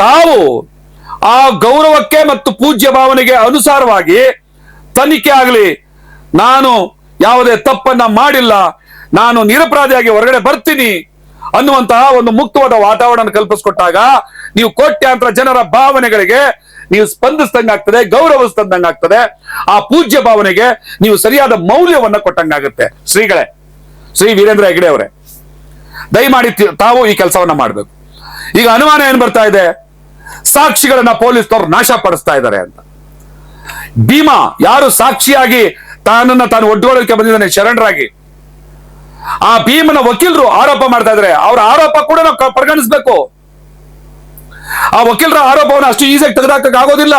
ತಾವು ಆ ಗೌರವಕ್ಕೆ ಮತ್ತು ಪೂಜ್ಯ ಭಾವನೆಗೆ ಅನುಸಾರವಾಗಿ ತನಿಖೆ ಆಗಲಿ, ನಾನು ಯಾವುದೇ ತಪ್ಪನ್ನ ಮಾಡಿಲ್ಲ, ನಾನು ನಿರಪರಾಧಿಯಾಗಿ ಹೊರಗಡೆ ಬರ್ತೀನಿ ಅನ್ನುವಂತಹ ಒಂದು ಮುಕ್ತವಾದ ವಾತಾವರಣ ಕಲ್ಪಿಸ್ಕೊಟ್ಟಾಗ ನೀವು ಕೋಟ್ಯಾಂತರ ಜನರ ಭಾವನೆಗಳಿಗೆ ನೀವು ಸ್ಪಂದಿಸ್ದಂಗಾಗ್ತದೆ, ಗೌರವಿಸ್ದಂಗಾಗ್ತದೆ. ಆ ಪೂಜ್ಯ ಭಾವನೆಗೆ ನೀವು ಸರಿಯಾದ ಮೌಲ್ಯವನ್ನ ಕೊಟ್ಟಂಗಾಗುತ್ತೆ. ಶ್ರೀಗಳೇ, ಶ್ರೀ ವೀರೇಂದ್ರ ಹೆಗಡೆ ಅವರೇ, ದಯಮಾಡಿ ತಾವು ಈ ಕೆಲಸವನ್ನ ಮಾಡಬೇಕು. ಈಗ ಅನುಮಾನ ಏನ್ ಬರ್ತಾ ಇದೆ? ಸಾಕ್ಷಿಗಳನ್ನ ಪೊಲೀಸ್ನವ್ರು ನಾಶ ಪಡಿಸ್ತಾ ಇದ್ದಾರೆ ಅಂತ. ಭೀಮಾ ಯಾರು ಸಾಕ್ಷಿಯಾಗಿ ತಾನನ್ನ ತಾನು ಒಡ್ಡೋಳಕ್ಕೆ ಬಂದಿದ್ದಾನೆ, ಶರಣರಾಗಿ ಆ ಭೀಮನ ವಕೀಲರು ಆರೋಪ ಮಾಡ್ತಾ ಇದ್ರೆ. ಅವರ ಆರೋಪ ಕೂಡ ನಾವು ಪರಿಗಣಿಸ್ಬೇಕು. ಆ ವಕೀಲರ ಆರೋಪವನ್ನು ಅಷ್ಟು ಈಸಿಯಾಗಿ ತೆಗೆದಾಕಕ್ಕೆ ಆಗೋದಿಲ್ಲ.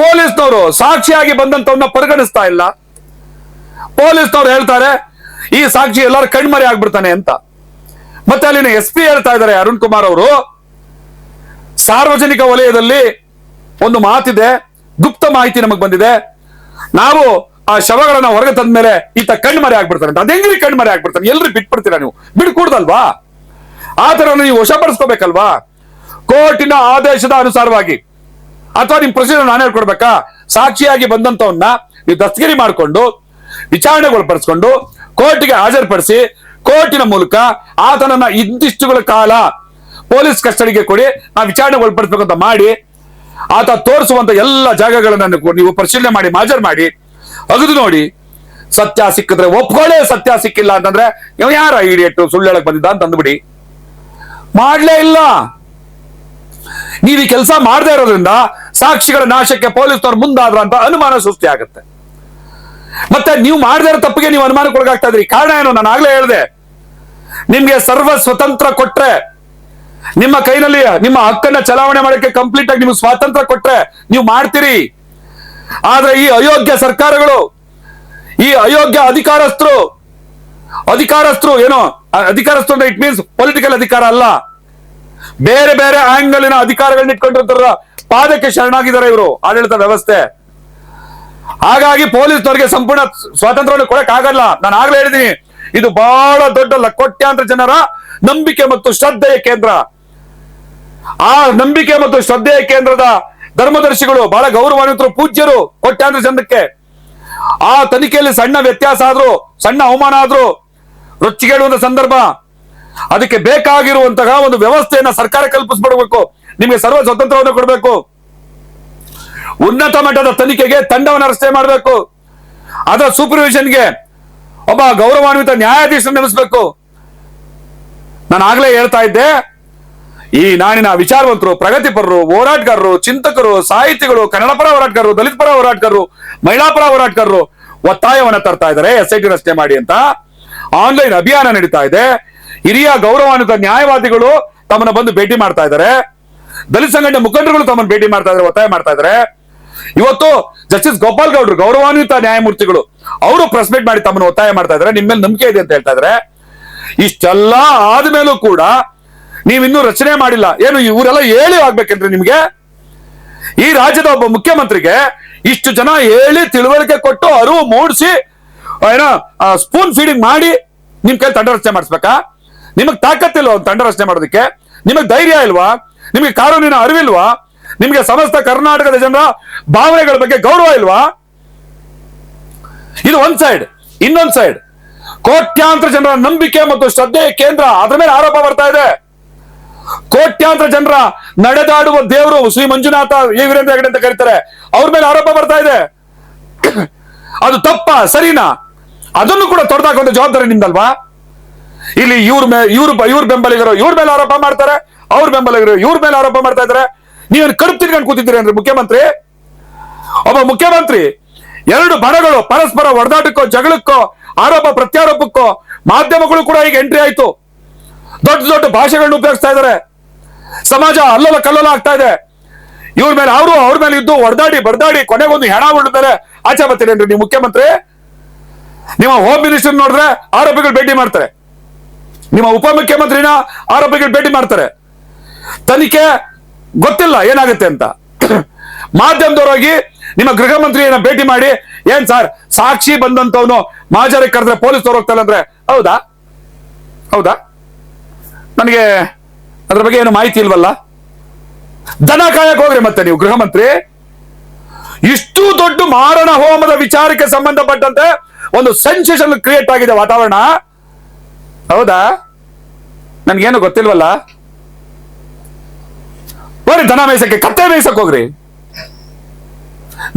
ಪೊಲೀಸ್ನವರು ಸಾಕ್ಷಿಯಾಗಿ ಬಂದಂತವನ್ನ ಪರಿಗಣಿಸ್ತಾ ಇಲ್ಲ. ಪೊಲೀಸ್ನವ್ರು ಹೇಳ್ತಾರೆ, ಈ ಸಾಕ್ಷಿ ಎಲ್ಲರೂ ಕಣ್ಮರೆ ಆಗ್ಬಿಡ್ತಾನೆ ಅಂತ. ಮತ್ತೆ ಅಲ್ಲಿನ ಎಸ್ ಪಿ ಹೇಳ್ತಾ ಇದ್ದಾರೆ ಅರುಣ್ ಕುಮಾರ್ ಅವರು. ಸಾರ್ವಜನಿಕ ವಲಯದಲ್ಲಿ ಒಂದು ಮಾತಿದೆ, ಗುಪ್ತ ಮಾಹಿತಿ ನಮಗೆ ಬಂದಿದೆ. ನಾವು ಆ ಶವಗಳನ್ನ ಹೊರಗೆ ತಂದ ಮೇಲೆ ಈತ ಕಣ್ಮರೆ ಆಗ್ಬಿಡ್ತಾನೆ ಅಂತ ಅದೆಂಗ್ರಿ ಕಣ್ಮರೆ ಆಗ್ಬಿಡ್ತಾನೆ? ಎಲ್ರಿ ಬಿಟ್ಬಿಡ್ತೀರಾ ನೀವು? ಬಿಡ್ಕೂಡ್ದಲ್ವಾ ಆ ತರ ನೀವು ವಶಪಡಿಸ್ಕೋಬೇಕಲ್ವಾ? ಕೋರ್ಟಿನ ಆದೇಶದ ಅನುಸಾರವಾಗಿ. ಅಥವಾ ನಿಮ್ ಪ್ರೊಸೀಜರ್ ನಾನು ಹೇಳ್ಕೊಡ್ಬೇಕಾ? ಸಾಕ್ಷಿಯಾಗಿ ಬಂದಂತವನ್ನ ನೀವು ದಸ್ತಗಿರಿ ಮಾಡಿಕೊಂಡು ವಿಚಾರಣೆಗೊಳಪಡಿಸ್ಕೊಂಡು ಕೋರ್ಟಿಗೆ ಹಾಜರುಪಡಿಸಿ, ಕೋರ್ಟಿನ ಮೂಲಕ ಆತನನ್ನ ಇಂತಿಷ್ಟುಗಳ ಕಾಲ ಪೊಲೀಸ್ ಕಸ್ಟಡಿಗೆ ಕೊಡಿ, ನಾವು ವಿಚಾರಣೆಗೊಳ್ ಪಡಿಸ್ಬೇಕಂತ ಮಾಡಿ, ಆತ ತೋರಿಸುವಂತ ಎಲ್ಲ ಜಾಗಗಳನ್ನ ನೀವು ಪರಿಶೀಲನೆ ಮಾಡಿ, ಮಾಜರ್ ಮಾಡಿ ಅಗದು ನೋಡಿ. ಸತ್ಯ ಸಿಕ್ಕಿದ್ರೆ ಒಪ್ಕೊಳ್ಳೆ, ಸತ್ಯ ಸಿಕ್ಕಿಲ್ಲ ಅಂತಂದ್ರೆ ಇವ ಯಾರ ಈಡಿಯೇಟು ಸುಳ್ಳು ಹೇಳಕ್ ಬಂದಿದ್ದ ಅಂತ ಅಂದ್ಬಿಡಿ. ಮಾಡ್ಲೇ ಇಲ್ಲ. ನೀವು ಈ ಕೆಲಸ ಮಾಡದೇ ಇರೋದ್ರಿಂದ ಸಾಕ್ಷಿಗಳ ನಾಶಕ್ಕೆ ಪೊಲೀಸ್ನವ್ರು ಮುಂದಾದ್ರ ಅಂತ ಅನುಮಾನ ಸೃಷ್ಟಿ ಆಗುತ್ತೆ. ಮತ್ತೆ ನೀವು ಮಾಡದೇ ಇರೋ ತಪ್ಪಿಗೆ ನೀವು ಅನುಮಾನಕ್ಕೊಳಗಾಗ್ತಾ ಇದ್ರಿ ಕಾರಣ ಏನು? ನಾನು ಆಗ್ಲೇ ಹೇಳಿದೆ. ನಿಮ್ಗೆ ಸರ್ವ ಸ್ವತಂತ್ರ ಕೊಟ್ರೆ, ನಿಮ್ಮ ಕೈನಲ್ಲಿ ನಿಮ್ಮ ಹಕ್ಕನ್ನ ಚಲಾವಣೆ ಮಾಡಕ್ಕೆ ಕಂಪ್ಲೀಟ್ ಆಗಿ ನಿಮ್ಗೆ ಸ್ವಾತಂತ್ರ್ಯ ಕೊಟ್ರೆ ನೀವು ಮಾಡ್ತೀರಿ. ಆದ್ರೆ ಈ ಅಯೋಗ್ಯ ಸರ್ಕಾರಗಳು, ಈ ಅಯೋಗ್ಯ ಅಧಿಕಾರಸ್ಥರು ಅಧಿಕಾರಸ್ಥರು ಏನೋ ಅಧಿಕಾರಸ್ಥರು ಅಂದ್ರೆ ಇಟ್ ಮೀನ್ಸ್ ಪೊಲಿಟಿಕಲ್ ಅಧಿಕಾರ ಅಲ್ಲ. ಬೇರೆ ಬೇರೆ ಆಂಗಲಿನ ಅಧಿಕಾರಗಳನ್ನ ಇಟ್ಕೊಂಡಿರ್ತಾರ ಪಾದಕ್ಕೆ ಶರಣಾಗಿದ್ದಾರೆ ಇವರು, ಆಡಳಿತ ವ್ಯವಸ್ಥೆ. ಹಾಗಾಗಿ ಪೊಲೀಸ್ನವರಿಗೆ ಸಂಪೂರ್ಣ ಸ್ವಾತಂತ್ರ್ಯವನ್ನು ಕೊಡಕ್ ಆಗಲ್ಲ. ನಾನು ಆಗ್ಲೇ ಹೇಳಿದೀನಿ, ಇದು ಬಹಳ ದೊಡ್ಡ ಲ- ಕೋಟ್ಯಾಂತರ ಜನರ ನಂಬಿಕೆ ಮತ್ತು ಶ್ರದ್ಧೆಯ ಕೇಂದ್ರ. ಆ ನಂಬಿಕೆ ಮತ್ತು ಶ್ರದ್ಧೆಯ ಕೇಂದ್ರದ ಧರ್ಮದರ್ಶಿಗಳು, ಬಹಳ ಗೌರವಾನ್ವಿತರು, ಪೂಜ್ಯರು ಕೋಟ್ಯಾಂತರ ಜನಕ್ಕೆ. ಆ ತನಿಖೆಯಲ್ಲಿ ಸಣ್ಣ ವ್ಯತ್ಯಾಸ ಆದ್ರೂ, ಸಣ್ಣ ಅವಮಾನ ಆದ್ರೂ ರೊಚ್ಚಿಗೇಳುವಂತ ಸಂದರ್ಭ, ಅದಕ್ಕೆ ಬೇಕಾಗಿರುವಂತಹ ಒಂದು ವ್ಯವಸ್ಥೆಯನ್ನ ಸರ್ಕಾರ ಕಲ್ಪಿಸ್ಬಿಡ್ಬೇಕು. ನಿಮಗೆ ಸರ್ವ ಸ್ವತಂತ್ರವನ್ನು ಕೊಡಬೇಕು. ಉನ್ನತ ಮಟ್ಟದ ತನಿಖೆಗೆ ತಂಡವನ್ನು ರಚನೆ ಮಾಡಬೇಕು. ಅದರ ಸೂಪರ್ವಿಷನ್ಗೆ ಒಬ್ಬ ಗೌರವಾನ್ವಿತ ನ್ಯಾಯಾಧೀಶ ನೇಮಿಸಬೇಕು. ನಾನು ಆಗ್ಲೇ ಹೇಳ್ತಾ ಇದ್ದೆ ಈ ನಾಡಿನ ವಿಚಾರವಂತರು, ಪ್ರಗತಿಪರರು, ಹೋರಾಟಗಾರರು, ಚಿಂತಕರು, ಸಾಹಿತಿಗಳು, ಕನ್ನಡ ಪರ ಹೋರಾಟಗಾರರು, ದಲಿತ ಪರ ಹೋರಾಟಗಾರರು, ಮಹಿಳಾ ಪರ ಹೋರಾಟಗಾರರು ಒತ್ತಾಯವನ್ನ ತರ್ತಾ ಇದ್ದಾರೆ. ಎಸ್ ಐ ಟಿ ರಸ್ತೆ ಮಾಡಿ ಅಂತ ಆನ್ಲೈನ್ ಅಭಿಯಾನ ನಡೀತಾ ಇದೆ. ಹಿರಿಯ ಗೌರವಾನ್ವಿತ ನ್ಯಾಯವಾದಿಗಳು ತಮ್ಮನ್ನ ಬಂದು ಭೇಟಿ ಮಾಡ್ತಾ ಇದ್ದಾರೆ. ದಲಿತ ಸಂಘಟನೆ ಮುಖಂಡರುಗಳು ತಮ್ಮನ್ನು ಭೇಟಿ ಮಾಡ್ತಾ ಇದ್ದಾರೆ, ಒತ್ತಾಯ ಮಾಡ್ತಾ ಇದ್ದಾರೆ. ಇವತ್ತು ಜಸ್ಟಿಸ್ ಗೋಪಾಲ್ ಗೌಡ್ರು, ಗೌರವಾನ್ವಿತ ನ್ಯಾಯಮೂರ್ತಿಗಳು, ಅವರು ಪ್ರೆಸ್ ಮೀಟ್ ಮಾಡಿ ತಮ್ಮನ್ನು ಒತ್ತಾಯ ಮಾಡ್ತಾ ಇದ್ದಾರೆ. ನಿಮ್ಮ ನಂಬಿಕೆ ಇದೆ ಅಂತ ಹೇಳ್ತಾ ಇದ್ದಾರೆ. ಇಷ್ಟೆಲ್ಲ ಆದ್ಮೇಲೂ ಕೂಡ ನೀವಿನ್ನೂ ರಚನೆ ಮಾಡಿಲ್ಲ. ಏನು ಇವರೆಲ್ಲ ಹೇಳಿ ಆಗ್ಬೇಕೇನ್ರಿ ನಿಮ್ಗೆ? ಈ ರಾಜ್ಯದ ಒಬ್ಬ ಮುಖ್ಯಮಂತ್ರಿಗೆ ಇಷ್ಟು ಜನ ಹೇಳಿ ತಿಳುವಳಿಕೆ ಕೊಟ್ಟು ಅರಿವು ಮೂಡಿಸಿ, ಏನೋ ಸ್ಪೂನ್ ಫೀಡಿಂಗ್ ಮಾಡಿ ನಿಮ್ ಕೈ ತಂಡ ರಚನೆ ಮಾಡಿಸ್ಬೇಕಾ? ನಿಮಗ್ ತಾಕತ್ತಿಲ್ವಾ ಒಂದು ತಂಡ ರಚನೆ ಮಾಡೋದಕ್ಕೆ? ನಿಮಗ್ ಧೈರ್ಯ ಇಲ್ವಾ? ನಿಮಗೆ ಕಾನೂನಿನ ಅರಿವಿಲ್ವಾ? ನಿಮಗೆ ಸಮಸ್ತ ಕರ್ನಾಟಕದ ಜನರ ಭಾವನೆಗಳ ಬಗ್ಗೆ ಗೌರವ ಇಲ್ವಾ? ಇದು ಒಂದ್ ಸೈಡ್ ಇನ್ನೊಂದ್ ಸೈಡ್ ಕೋಟ್ಯಾಂತರ ಜನರ ನಂಬಿಕೆ ಮತ್ತು ಶ್ರದ್ಧೆಯ ಕೇಂದ್ರ ಅದರ ಮೇಲೆ ಆರೋಪ ಬರ್ತಾ ಇದೆ. ಕೋಟ್ಯಾಂತರ ಜನರ ನಡೆದಾಡುವ ದೇವರು ಶ್ರೀ ಮಂಜುನಾಥ ಈ ವೀರೇಂದ್ರ ಹೆಗಡೆ ಅಂತ ಕರೀತಾರೆ. ಅವ್ರ ಮೇಲೆ ಆರೋಪ ಬರ್ತಾ ಇದೆ. ಅದು ತಪ್ಪ, ಸರಿನಾ? ಅದನ್ನು ಕೂಡ ತೊಡೆದಾಕುವಂತ ಜವಾಬ್ದಾರಿ ನಿಂದಲ್ವಾ ಇಲ್ಲಿ ಇವ್ರ ಮೇ, ಇವ್ರ ಇವ್ರ ಬೆಂಬಲಿಗರು, ಇವ್ರ ಮೇಲೆ ಆರೋಪ ಮಾಡ್ತಾರೆ, ಅವ್ರ ಬೆಂಬಲಿಗರು ಇವ್ರ ಮೇಲೆ ಆರೋಪ ಮಾಡ್ತಾ ಇದಾರೆ ನೀವೇನು ಕಡುಪ್ ತಿನ್ಕೊಂಡು ಕೂತಿದ್ದೀರಿ ಅಂದ್ರೆ ಮುಖ್ಯಮಂತ್ರಿ? ಒಬ್ಬ ಮುಖ್ಯಮಂತ್ರಿ, ಎರಡು ಬಣಗಳು, ಪರಸ್ಪರ ಹೊಡೆದಾಟಕ್ಕೋ ಜಗಳಕ್ಕೋ, ಆರೋಪ ಪ್ರತ್ಯಾರೋಪಕ್ಕೋ, ಮಾಧ್ಯಮಗಳು ಕೂಡ ಈಗ ಎಂಟ್ರಿ ಆಯ್ತು. ದೊಡ್ಡ ದೊಡ್ಡ ಭಾಷೆಗಳನ್ನ ಉಪಯೋಗಿಸ್ತಾ ಇದ್ದಾರೆ. ಸಮಾಜ ಅಲ್ಲಲ್ಲ ಕಲ್ಲಲ್ಲ ಆಗ್ತಾ ಇದೆ. ಇವ್ರ ಮೇಲೆ ಅವರು ಅವ್ರ ಮೇಲೆ ಇದ್ದು ಹೊಡೆದಾಡಿ ಬಡ್ದಾಡಿ ಕೊನೆಗೊಂದು ಹೆಣ ಉಳಿದರೆ ಆಚೆ ಬರ್ತೀರೇನ್ರಿ ನೀವು ಮುಖ್ಯಮಂತ್ರಿ, ನಿಮ್ಮ ಹೋಮ್ ಮಿನಿಸ್ಟರ್ ನೋಡಿದ್ರೆ ಆರೋಪಿಗಳು ಭೇಟಿ ಮಾಡ್ತಾರೆ. ನಿಮ್ಮ ಉಪಮುಖ್ಯಮಂತ್ರಿನ ಆರೋಪಿಗಳು ಭೇಟಿ ಮಾಡ್ತಾರೆ. ತನಿಖೆ ಗೊತ್ತಿಲ್ಲ ಏನಾಗುತ್ತೆ ಅಂತ. ಮಾಧ್ಯಮದವರಾಗಿ ನಿಮ್ಮ ಗೃಹ ಮಂತ್ರಿಯನ್ನ ಭೇಟಿ ಮಾಡಿ, ಏನ್ ಸರ್, ಸಾಕ್ಷಿ ಬಂದಂತವನು ಮಾಜರಿಗೆ ಕರೆದ್ರೆ ಪೊಲೀಸ್ ಹೋಗ್ತಾರೆ ಅಂದ್ರೆ, ಹೌದಾ? ಹೌದಾ? ನನಗೆ ಅದ್ರ ಬಗ್ಗೆ ಏನು ಮಾಹಿತಿ ಇಲ್ವಲ್ಲ? ದನ ಕಾಯಕ್ಕೆ ಹೋಗ್ರಿ ಮತ್ತೆ ನೀವು, ಗೃಹ ಮಂತ್ರಿ. ಇಷ್ಟು ದೊಡ್ಡ ಮಾರಣ ಹೋಮದ ವಿಚಾರಕ್ಕೆ ಸಂಬಂಧಪಟ್ಟಂತೆ ಒಂದು ಸೆನ್ಸೇಷನ್ ಕ್ರಿಯೇಟ್ ಆಗಿದೆ ವಾತಾವರಣ. ಹೌದಾ? ನನ್ಗೇನು ಗೊತ್ತಿಲ್ವಲ್ಲ? ಹೋಗ್ರಿ ದನ ಮೇಯ್ಸಕ್ಕೆ, ಕತ್ತೆ ಮೇಯ್ಸಕ್ ಹೋಗ್ರಿ.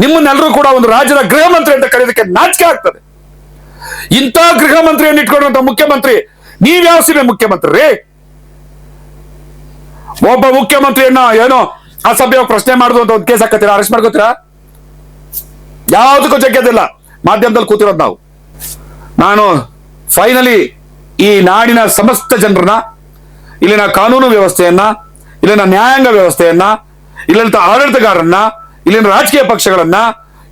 ನಿಮ್ಮನ್ನೆಲ್ಲರೂ ಕೂಡ ಒಂದು ರಾಜ್ಯದ ಗೃಹ ಮಂತ್ರಿ ಅಂತ ಕರೆಯೋದಕ್ಕೆ ನಾಚಿಕೆ ಆಗ್ತದೆ. ಇಂಥ ಗೃಹ ಮಂತ್ರಿಯನ್ನು ಇಟ್ಕೊಂಡಂತ ಮುಖ್ಯಮಂತ್ರಿ, ನೀವ್ಯಾವ ಸೀಮೆ ಮುಖ್ಯಮಂತ್ರಿ? ರೀ ಒಬ್ಬ ಮುಖ್ಯಮಂತ್ರಿಯನ್ನ ಏನೋ ಅಸಭ್ಯ ಪ್ರಶ್ನೆ ಮಾಡುದು ಅಂತ ಒಂದು ಕೇಸ್ ಹಾಕತ್ತೀರಾ? ಅರೆಸ್ಟ್ ಮಾಡ್ಕೋತೀರಾ? ಯಾವುದಕ್ಕೂ ಜಗ್ಗದಿಲ್ಲ. ಮಾಧ್ಯಮದಲ್ಲಿ ಕೂತಿರೋದು ನಾವು. ನಾನು ಫೈನಲಿ ಈ ನಾಡಿನ ಸಮಸ್ತ ಜನರನ್ನ, ಇಲ್ಲಿನ ಕಾನೂನು ವ್ಯವಸ್ಥೆಯನ್ನ, ಇಲ್ಲಿನ ನ್ಯಾಯಾಂಗ ವ್ಯವಸ್ಥೆಯನ್ನ, ಇಲ್ಲಿನ ಆಡಳಿತಗಾರರನ್ನ, ಇಲ್ಲಿನ ರಾಜಕೀಯ ಪಕ್ಷಗಳನ್ನ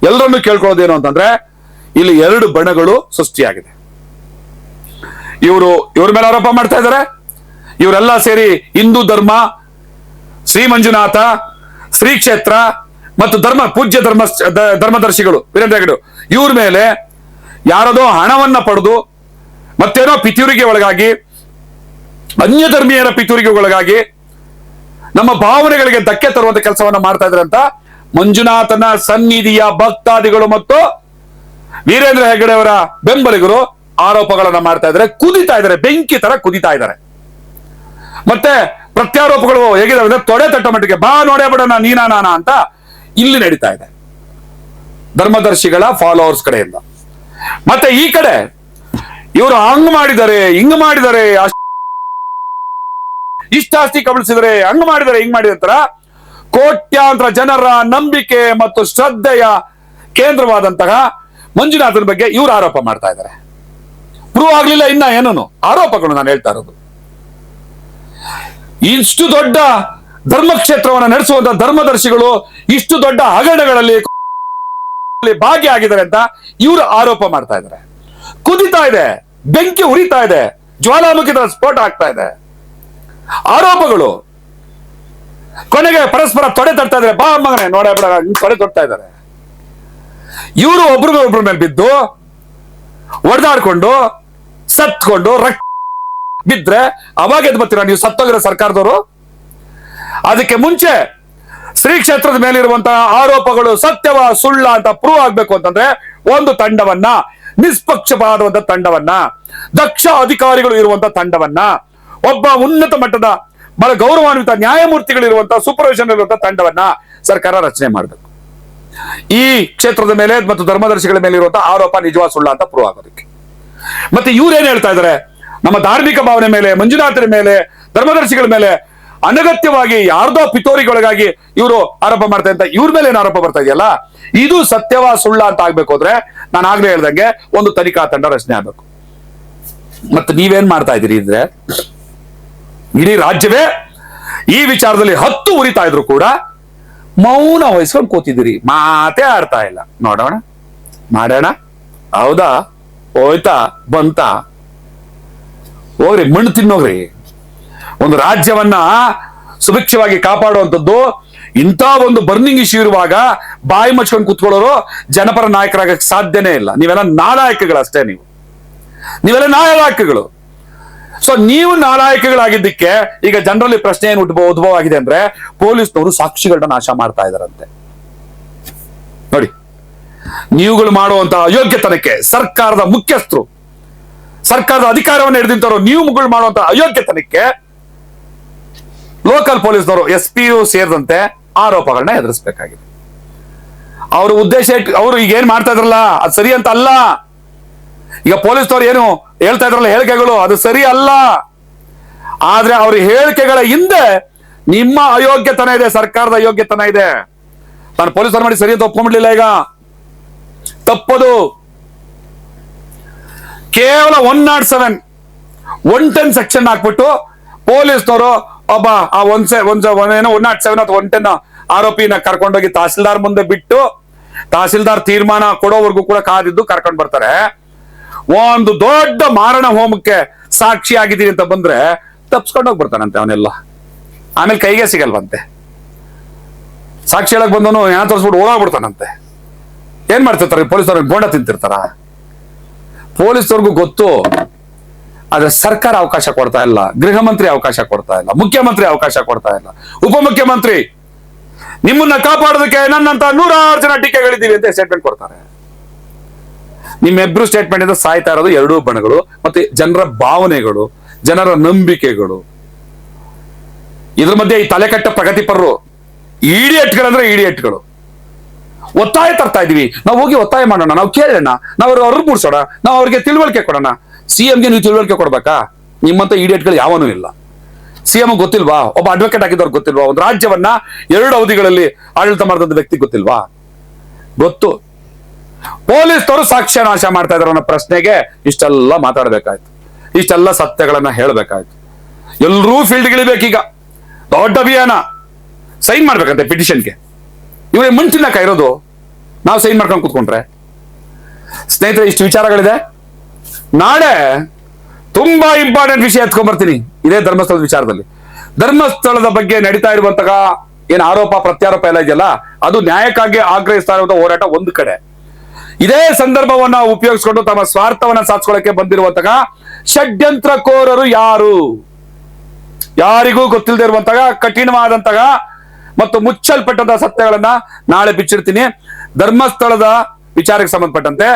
ಎಲ್ಲರನ್ನು ಕೇಳ್ಕೊಳ್ಳೋದೇನು ಅಂತಂದ್ರೆ, ಇಲ್ಲಿ ಎರಡು ಬಣಗಳು ಸೃಷ್ಟಿಯಾಗಿದೆ. ಇವರು, ಇವ್ರ ಮೇಲೆ ಆರೋಪ ಮಾಡ್ತಾ ಇದ್ದಾರೆ ಇವರೆಲ್ಲ ಸೇರಿ ಹಿಂದೂ ಧರ್ಮ, ಶ್ರೀ ಮಂಜುನಾಥ, ಶ್ರೀ ಕ್ಷೇತ್ರ ಮತ್ತು ಧರ್ಮ, ಪೂಜ್ಯ ಧರ್ಮ ಧರ್ಮದರ್ಶಿಗಳು, ವೀರೇಂದ್ರ ಹೆಗಡೆ ಇವ್ರ ಮೇಲೆ ಯಾರದೋ ಹಣವನ್ನ ಪಡೆದು ಮತ್ತೇನೋ ಪಿತೂರಿಗೆ ಒಳಗಾಗಿ, ಅನ್ಯ ಧರ್ಮೀಯರ ಪಿತೂರಿಗೆ ಒಳಗಾಗಿ ನಮ್ಮ ಭಾವನೆಗಳಿಗೆ ಧಕ್ಕೆ ತರುವಂತ ಕೆಲಸವನ್ನ ಮಾಡ್ತಾ ಇದ್ರೆ ಅಂತ ಮಂಜುನಾಥನ ಸನ್ನಿಧಿಯ ಭಕ್ತಾದಿಗಳು ಮತ್ತು ವೀರೇಂದ್ರ ಹೆಗಡೆ ಅವರ ಬೆಂಬಲಿಗರು ಆರೋಪಗಳನ್ನ ಮಾಡ್ತಾ ಇದ್ದಾರೆ. ಕುದಿತಾ ಇದ್ದಾರೆ. ಬೆಂಕಿ ತರ ಕುದಿತಾ ಇದ್ದಾರೆ. ಮತ್ತೆ ಪ್ರತ್ಯಾರೋಪಗಳು ಹೇಗಿದಾವೆ ಅಂದ್ರೆ ತೊಡೆ ತಟ್ಟ ಬಾ ನೋಡೇ ಬಿಡೋಣ, ನೀನಾ ನಾನಾ ಅಂತ ಇಲ್ಲಿ ನಡೀತಾ ಇದೆ. ಧರ್ಮದರ್ಶಿಗಳ ಫಾಲೋವರ್ಸ್ ಕಡೆಯಿಂದ. ಮತ್ತೆ ಈ ಕಡೆ ಇವರು ಹಂಗ್ ಮಾಡಿದರೆ ಹಿಂಗ್ ಮಾಡಿದರೆ ಇಷ್ಟಾಸ್ತಿ ಕಬಳಿಸಿದರೆ ಹಂಗ್ ಮಾಡಿದರೆ ಹಿಂಗ್ ಮಾಡಿದ ತರ ಕೋಟ್ಯಾಂತರ ಜನರ ನಂಬಿಕೆ ಮತ್ತು ಶ್ರದ್ಧೆಯ ಕೇಂದ್ರವಾದಂತಹ ಮಂಜುನಾಥನ ಬಗ್ಗೆ ಇವರು ಆರೋಪ ಮಾಡ್ತಾ ಇದ್ದಾರೆ. ಪ್ರೂವ್ ಆಗ್ಲಿಲ್ಲ, ಇನ್ನ ಏನನು? ಆರೋಪಗಳು ನಾನು ಹೇಳ್ತಾ ಇರೋದು. ಇಷ್ಟು ದೊಡ್ಡ ಧರ್ಮಕ್ಷೇತ್ರವನ್ನು ನಡೆಸುವಂತ ಧರ್ಮದರ್ಶಿಗಳು ಇಷ್ಟು ದೊಡ್ಡ ಹಗರಣಗಳಲ್ಲಿ ಭಾಗಿಯಾಗಿದ್ದಾರೆ ಅಂತ ಇವರು ಆರೋಪ ಮಾಡ್ತಾ ಇದ್ದಾರೆ. ಕುದಿತಾ ಇದೆ, ಬೆಂಕಿ ಉರಿತಾ ಇದೆ, ಜ್ವಾಲಾಮುಖಿ ಸ್ಫೋಟ ಆಗ್ತಾ ಇದೆ. ಆರೋಪಗಳು. ಕೊನೆಗೆ ಪರಸ್ಪರ ತೊಡೆ ತಡ್ತಾ ಇದ್ದಾರೆ. ಬಾ ಮಗನೇ ನೋಡ ತೊಡೆ ತೊಡ್ತಾ ಇದ್ದಾರೆ. ಇವರು ಒಬ್ರಿಗೊಬ್ರ ಮೇಲೆ ಬಿದ್ದು ಹೊಡೆದಾಡ್ಕೊಂಡು ಸತ್ಕೊಂಡು ರಕ್ತ ಬಿದ್ರೆ ಅವಾಗ ಎದ್ದು ಬರ್ತೀರಾ? ನೀವು ಸತ್ತೋಗಿರೋ ಸರ್ಕಾರದವರು? ಅದಕ್ಕೆ ಮುಂಚೆ ಶ್ರೀ ಕ್ಷೇತ್ರದ ಮೇಲಿರುವಂತಹ ಆರೋಪಗಳು ಸತ್ಯವ ಸುಳ್ಳ ಅಂತ ಪ್ರೂವ್ ಆಗ್ಬೇಕು ಅಂತಂದ್ರೆ ಒಂದು ತಂಡವನ್ನ, ನಿಷ್ಪಕ್ಷಪಾತವಾದ ತಂಡವನ್ನ, ದಕ್ಷ ಅಧಿಕಾರಿಗಳು ಇರುವಂತಹ ತಂಡವನ್ನ, ಒಬ್ಬ ಉನ್ನತ ಮಟ್ಟದ ಬಹಳ ಗೌರವಾನ್ವಿತ ನ್ಯಾಯಮೂರ್ತಿಗಳು ಇರುವಂತಹ ಸೂಪರ್ವಿಷನ್ ಇರುವಂತಹ ತಂಡವನ್ನ ಸರ್ಕಾರ ರಚನೆ ಮಾಡಬೇಕು. ಈ ಕ್ಷೇತ್ರದ ಮೇಲೆ ಮತ್ತು ಧರ್ಮದರ್ಶಿಗಳ ಮೇಲೆ ಇರುವಂತಹ ಆರೋಪ ನಿಜವಾ ಸುಳ್ಳ ಅಂತ ಪ್ರೂವ್ ಆಗೋದಕ್ಕೆ. ಮತ್ತೆ ಇವ್ರೇನ್ ಹೇಳ್ತಾ ಇದ್ದಾರೆ ನಮ್ಮ ಧಾರ್ಮಿಕ ಭಾವನೆ ಮೇಲೆ, ಮಂಜುನಾಥರ ಮೇಲೆ, ಧರ್ಮದರ್ಶಿಗಳ ಮೇಲೆ ಅನಗತ್ಯವಾಗಿ ಯಾರ್ದೋ ಪಿತೋರಿಗೊಳಗಾಗಿ ಇವರು ಆರೋಪ ಮಾಡ್ತಾ ಅಂತ ಇವ್ರ ಮೇಲೆ ಏನು ಆರೋಪ ಬರ್ತಾ ಇದೆಯಲ್ಲ? ಇದು ಸತ್ಯವ ಸುಳ್ಳ ಅಂತ ಆಗ್ಬೇಕು ಅಂದ್ರೆ ನಾನು ಆಗ್ಲೇ ಹೇಳ್ದಂಗೆ ಒಂದು ತನಿಖಾ ತಂಡ ರಚನೆ ಆಗ್ಬೇಕು. ಮತ್ತೆ ನೀವೇನ್ ಮಾಡ್ತಾ ಇದ್ದೀರಿ ಇದ್ರೆ ಇಡೀ ರಾಜ್ಯವೇ ಈ ವಿಚಾರದಲ್ಲಿ ಹತ್ತು ಉರಿತಾ ಇದ್ರು ಕೂಡ ಮೌನ ವಹಿಸ್ಕೊಂಡು ಕೂತಿದ್ದೀರಿ. ಮಾತೇ ಆಡ್ತಾ ಇಲ್ಲ. ನೋಡೋಣ. ಮಾಡೋಣ. ಹೌದಾ? ಹೋಯ್ತಾ? ಬಂತ? ಹೋಗ್ರಿ, ಮಣ್ಣು ತಿನ್ನೋಗ್ರಿ. ಒಂದು ರಾಜ್ಯವನ್ನ ಸುಭಿಕ್ಷವಾಗಿ ಕಾಪಾಡುವಂಥದ್ದು, ಇಂಥ ಒಂದು ಬರ್ನಿಂಗ್ ಇಶ್ಯೂ ಇರುವಾಗ ಬಾಯಿ ಮುಚ್ಕೊಂಡು ಕೂತ್ಕೊಳ್ಳೋರು ಜನಪರ ನಾಯಕರಾಗಕ್ಕೆ ಸಾಧ್ಯನೇ ಇಲ್ಲ. ನೀವೆಲ್ಲ ನಾಲಾಯಕಗಳಷ್ಟೇ ನೀವು. ನೀವೆಲ್ಲ ನಾಯಕಗಳು. ಸೊ ನೀವು ನಾಲಾಯಕಗಳಾಗಿದ್ದಕ್ಕೆ ಈಗ ಜನರಲ್ಲಿ ಪ್ರಶ್ನೆ ಏನು ಉದ್ಭವ ಉದ್ಭವ ಆಗಿದೆ ಅಂದ್ರೆ ಪೊಲೀಸ್ನವರು ಸಾಕ್ಷಿಗಳನ್ನ ನಾಶ ಮಾಡ್ತಾ ಇದಾರಂತೆ. ನೋಡಿ, ನೀವುಗಳು ಮಾಡುವಂತಹ ಅಯೋಗ್ಯತನಕ್ಕೆ ಸರ್ಕಾರದ ಮುಖ್ಯಸ್ಥರು ಸರ್ಕಾರದ ಅಧಿಕಾರವನ್ನು ಹಿಡಿದಿಂತವರು ನಿಯಮಗಳು ಮಾಡುವಂತಹ ಅಯೋಗ್ಯತನಕ್ಕೆ ಲೋಕಲ್ ಪೊಲೀಸ್ನವರು ಎಸ್ ಪಿ ಯು ಸೇರಿದಂತೆ ಆರೋಪಗಳನ್ನ ಎದುರಿಸಬೇಕಾಗಿದೆ. ಅವ್ರ ಉದ್ದೇಶ ಅವರು ಈಗ ಏನ್ ಮಾಡ್ತಾ ಇದ್ರಲ್ಲ, ಅದು ಸರಿ ಅಂತ ಅಲ್ಲ. ಈಗ ಪೊಲೀಸ್ನವ್ರು ಏನು ಹೇಳ್ತಾ ಇದ್ರಲ್ಲ ಹೇಳಿಕೆಗಳು, ಅದು ಸರಿ ಅಲ್ಲ. ಆದ್ರೆ ಅವ್ರ ಹೇಳಿಕೆಗಳ ಹಿಂದೆ ನಿಮ್ಮ ಅಯೋಗ್ಯತನ ಇದೆ, ಸರ್ಕಾರದ ಅಯೋಗ್ಯತನ ಇದೆ. ನಾನು ಪೊಲೀಸರು ಮಾಡಿ ಸರಿ ಅಂತ ಒಪ್ಕೊಂಡ್ಬಿಡ್ಲಿಲ್ಲ ಈಗ. ತಪ್ಪದು. ಕೇವಲ one not seven one ten section ಹಾಕ್ಬಿಟ್ಟು ಪೊಲೀಸ್ನವರು ಒಬ್ಬ, ಆ ಒನ್ ಸೆ ಒನ್ ಏನೋ ಒನ್ ನಾಟ್ ಸೆವೆನ್ ಅಥವಾ ಒನ್ ಟೆನ್ ಆರೋಪಿನ ಕರ್ಕೊಂಡೋಗಿ ತಹಸೀಲ್ದಾರ್ ಮುಂದೆ ಬಿಟ್ಟು ತಹಸೀಲ್ದಾರ್ ತೀರ್ಮಾನ ಕೊಡೋವರೆಗೂ ಕೂಡ ಕಾದಿದ್ದು ಕರ್ಕೊಂಡು ಬರ್ತಾರೆ. ಒಂದು ದೊಡ್ಡ ಮಾರಣ ಹೋಮಕ್ಕೆ ಸಾಕ್ಷಿ ಆಗಿದ್ದೀನಿ ಅಂತ ಬಂದ್ರೆ ತಪ್ಸ್ಕೊಂಡು ಬರ್ತಾನಂತೆ ಅವನೆಲ್ಲ. ಆಮೇಲೆ ಕೈಗೆ ಸಿಗಲ್ವಂತೆ. ಸಾಕ್ಷಿ ಹೇಳಕ್ ಬಂದವನು ಏನ ತೋರಿಸ್ಬಿಟ್ಟು ಓಡಾಗ್ಬಿಡ್ತಾನಂತೆ ಏನ್ ಮಾಡ್ತಿರ್ತಾರೆ ಪೊಲೀಸರು ಬೋಂಡ ತಿಂತಿರ್ತಾರ? ಪೊಲೀಸವ್ರಿಗೂ ಗೊತ್ತು. ಆದ್ರೆ ಸರ್ಕಾರ ಅವಕಾಶ ಕೊಡ್ತಾ ಇಲ್ಲ, ಗೃಹ ಮಂತ್ರಿ ಅವಕಾಶ ಕೊಡ್ತಾ ಇಲ್ಲ, ಮುಖ್ಯಮಂತ್ರಿ ಅವಕಾಶ ಕೊಡ್ತಾ ಇಲ್ಲ. ಉಪಮುಖ್ಯಮಂತ್ರಿ, ನಿಮ್ಮನ್ನ ಕಾಪಾಡೋದಕ್ಕೆ ನನ್ನಂತ ನೂರಾರು ಜನ ಟೀಕೆಗಳಿದ್ದೀವಿ ಅಂತ ಸ್ಟೇಟ್ಮೆಂಟ್ ಕೊಡ್ತಾರೆ. ನಿಮ್ಮೆಬ್ರು ಸ್ಟೇಟ್ಮೆಂಟ್ ಇಂದ ಸಾಯ್ತಾ ಇರೋದು ಎರಡೂ ಬಣಗಳು, ಮತ್ತೆ ಜನರ ಭಾವನೆಗಳು, ಜನರ ನಂಬಿಕೆಗಳು. ಇದ್ರ ಮಧ್ಯೆ ಈ ತಲೆಕಟ್ಟ ಪ್ರಗತಿಪರರು ಇಡಿಯಟ್ಗಳಂದ್ರೆ ಇಡಿಯಟ್ಗಳು ಒತ್ತಾಯ ತರ್ತಾ ಇದೀವಿ ನಾವು ಹೋಗಿ ಒತ್ತಾಯ ಮಾಡೋಣ, ನಾವು ಕೇಳೋಣ, ನಾವು ಅವ್ರ ಅವ್ರಿಗೆ ಬಿಡ್ಸೋಣ ನಾವು ಅವ್ರಿಗೆ ತಿಳುವಳಿಕೆ ಕೊಡೋಣ. ಸಿ ಗೆ ನೀವು ತಿಳುವಳಿಕೆ ಕೊಡ್ಬೇಕಾ? ನಿಮ್ಮಂತ ಇಡಿಯಟ್ಗಳು ಯಾವನೂ ಇಲ್ಲ. ಸಿ ಎಂ ಗೊತ್ತಿಲ್ವಾ? ಒಬ್ಬ ಅಡ್ವೊಕೇಟ್ ಆಗಿದ್ದವ್ರಿಗೆ ಗೊತ್ತಿಲ್ವಾ? ಒಂದು ರಾಜ್ಯವನ್ನ ಎರಡು ಅವಧಿಗಳಲ್ಲಿ ಆಡಳಿತ ಮಾಡಿದಂತ ವ್ಯಕ್ತಿ ಗೊತ್ತಿಲ್ವಾ? ಗೊತ್ತು. ಪೊಲೀಸ್ನವರು ಸಾಕ್ಷ್ಯ ನಾಶ ಮಾಡ್ತಾ ಇದಾರೆ ಅನ್ನೋ ಪ್ರಶ್ನೆಗೆ ಇಷ್ಟೆಲ್ಲ ಮಾತಾಡ್ಬೇಕಾಯ್ತು. ಇಷ್ಟೆಲ್ಲ ಸತ್ಯಗಳನ್ನ ಹೇಳ್ಬೇಕಾಯ್ತು. ಎಲ್ಲರೂ ಫೀಲ್ಡ್ಗಳಿಬೇಕೀಗ ದೊಡ್ಡ ಅಭಿಯಾನ. ಸೈನ್ ಮಾಡ್ಬೇಕಂತೆ ಪಿಟಿಷನ್ಗೆ. ಇವ್ರೆ ಮುಂಚಿನ ಇರೋದು. ನಾವು ಸೈನ್ ಮಾಡ್ಕೊಂಡು ಕೂತ್ಕೊಂಡ್ರೆ. ಸ್ನೇಹಿತರೆ, ಇಷ್ಟು ವಿಚಾರಗಳಿದೆ. ನಾಳೆ ತುಂಬಾ ಇಂಪಾರ್ಟೆಂಟ್ ವಿಷಯ ಎತ್ಕೊಂಡ್ ಬರ್ತೀನಿ. ಇದೇ ಧರ್ಮಸ್ಥಳದ ವಿಚಾರದಲ್ಲಿ. ಧರ್ಮಸ್ಥಳದ ಬಗ್ಗೆ ನಡೀತಾ ಇರುವಂತಹ ಏನ್ ಆರೋಪ, ಪ್ರತ್ಯಾರೋಪ ಎಲ್ಲ ಇದೆಯಲ್ಲ, ಅದು ನ್ಯಾಯಕ್ಕಾಗಿ ಆಗ್ರಹಿಸ್ತಾ ಇರುವಂತಹ ಹೋರಾಟ ಒಂದು ಕಡೆ. ಇದೇ ಸಂದರ್ಭವನ್ನ ಉಪಯೋಗಿಸಿಕೊಂಡು ತಮ್ಮ ಸ್ವಾರ್ಥವನ್ನ ಸಾಧಿಸ್ಕೊಳ್ಳಕ್ಕೆ ಬಂದಿರುವಂತಹ ಷಡ್ಯಂತ್ರಕೋರರು ಯಾರು? ಯಾರಿಗೂ ಗೊತ್ತಿಲ್ಲದೆ ಇರುವಂತಹ, ಕಠಿಣವಾದಂತಹ ಮತ್ತು ಮುಚ್ಚಲ್ಪಟ್ಟಂತಹ ಸತ್ಯಗಳನ್ನ ನಾಳೆ ಬಿಚ್ಚಿರ್ತೀನಿ ಧರ್ಮಸ್ಥಳದ ವಿಚಾರಕ್ಕೆ ಸಂಬಂಧಪಟ್ಟಂತೆ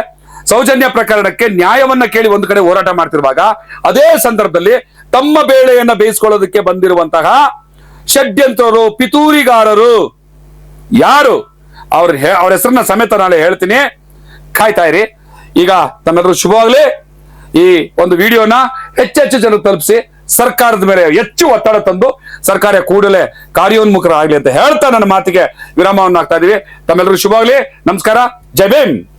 ಸೌಜನ್ಯ ಪ್ರಕರಣಕ್ಕೆ ನ್ಯಾಯವನ್ನ ಕೇಳಿ ಒಂದು ಕಡೆ ಹೋರಾಟ ಮಾಡ್ತಿರುವಾಗ ಅದೇ ಸಂದರ್ಭದಲ್ಲಿ ತಮ್ಮ ಬೇಳೆಯನ್ನ ಬೇಯಿಸ್ಕೊಳ್ಳೋದಕ್ಕೆ ಬಂದಿರುವಂತಹ ಷಡ್ಯಂತ್ರರು, ಪಿತೂರಿಗಾರರು ಯಾರು? ಅವ್ರ ಅವ್ರ ಹೆಸರನ್ನ ಸಮೇತ ನಾಳೆ ಹೇಳ್ತೀನಿ. ಕಾಯ್ತಾ ಇರಿ. ಈಗ ತಮ್ಮೆಲ್ಲರೂ ಶುಭವಾಗ್ಲಿ. ಈ ಒಂದು ವಿಡಿಯೋನ ಹೆಚ್ಚೆಚ್ಚು ಜನ ತಲುಪಿಸಿ. ಸರ್ಕಾರದ ಮೇಲೆ ಹೆಚ್ಚು ಒತ್ತಡ ತಂದು ಸರ್ಕಾರ ಕೂಡಲೇ ಕಾರ್ಯೋನ್ಮುಖರಾಗಲಿ ಅಂತ ಹೇಳ್ತಾ ನನ್ನ ಮಾತಿಗೆ ವಿರಾಮವನ್ನು ಹಾಕ್ತಾ ಇದೀವಿ. ತಮ್ಮೆಲ್ಲರೂ ಶುಭವಾಗ್ಲಿ. ನಮಸ್ಕಾರ. ಜೈ ಭೀಮ್.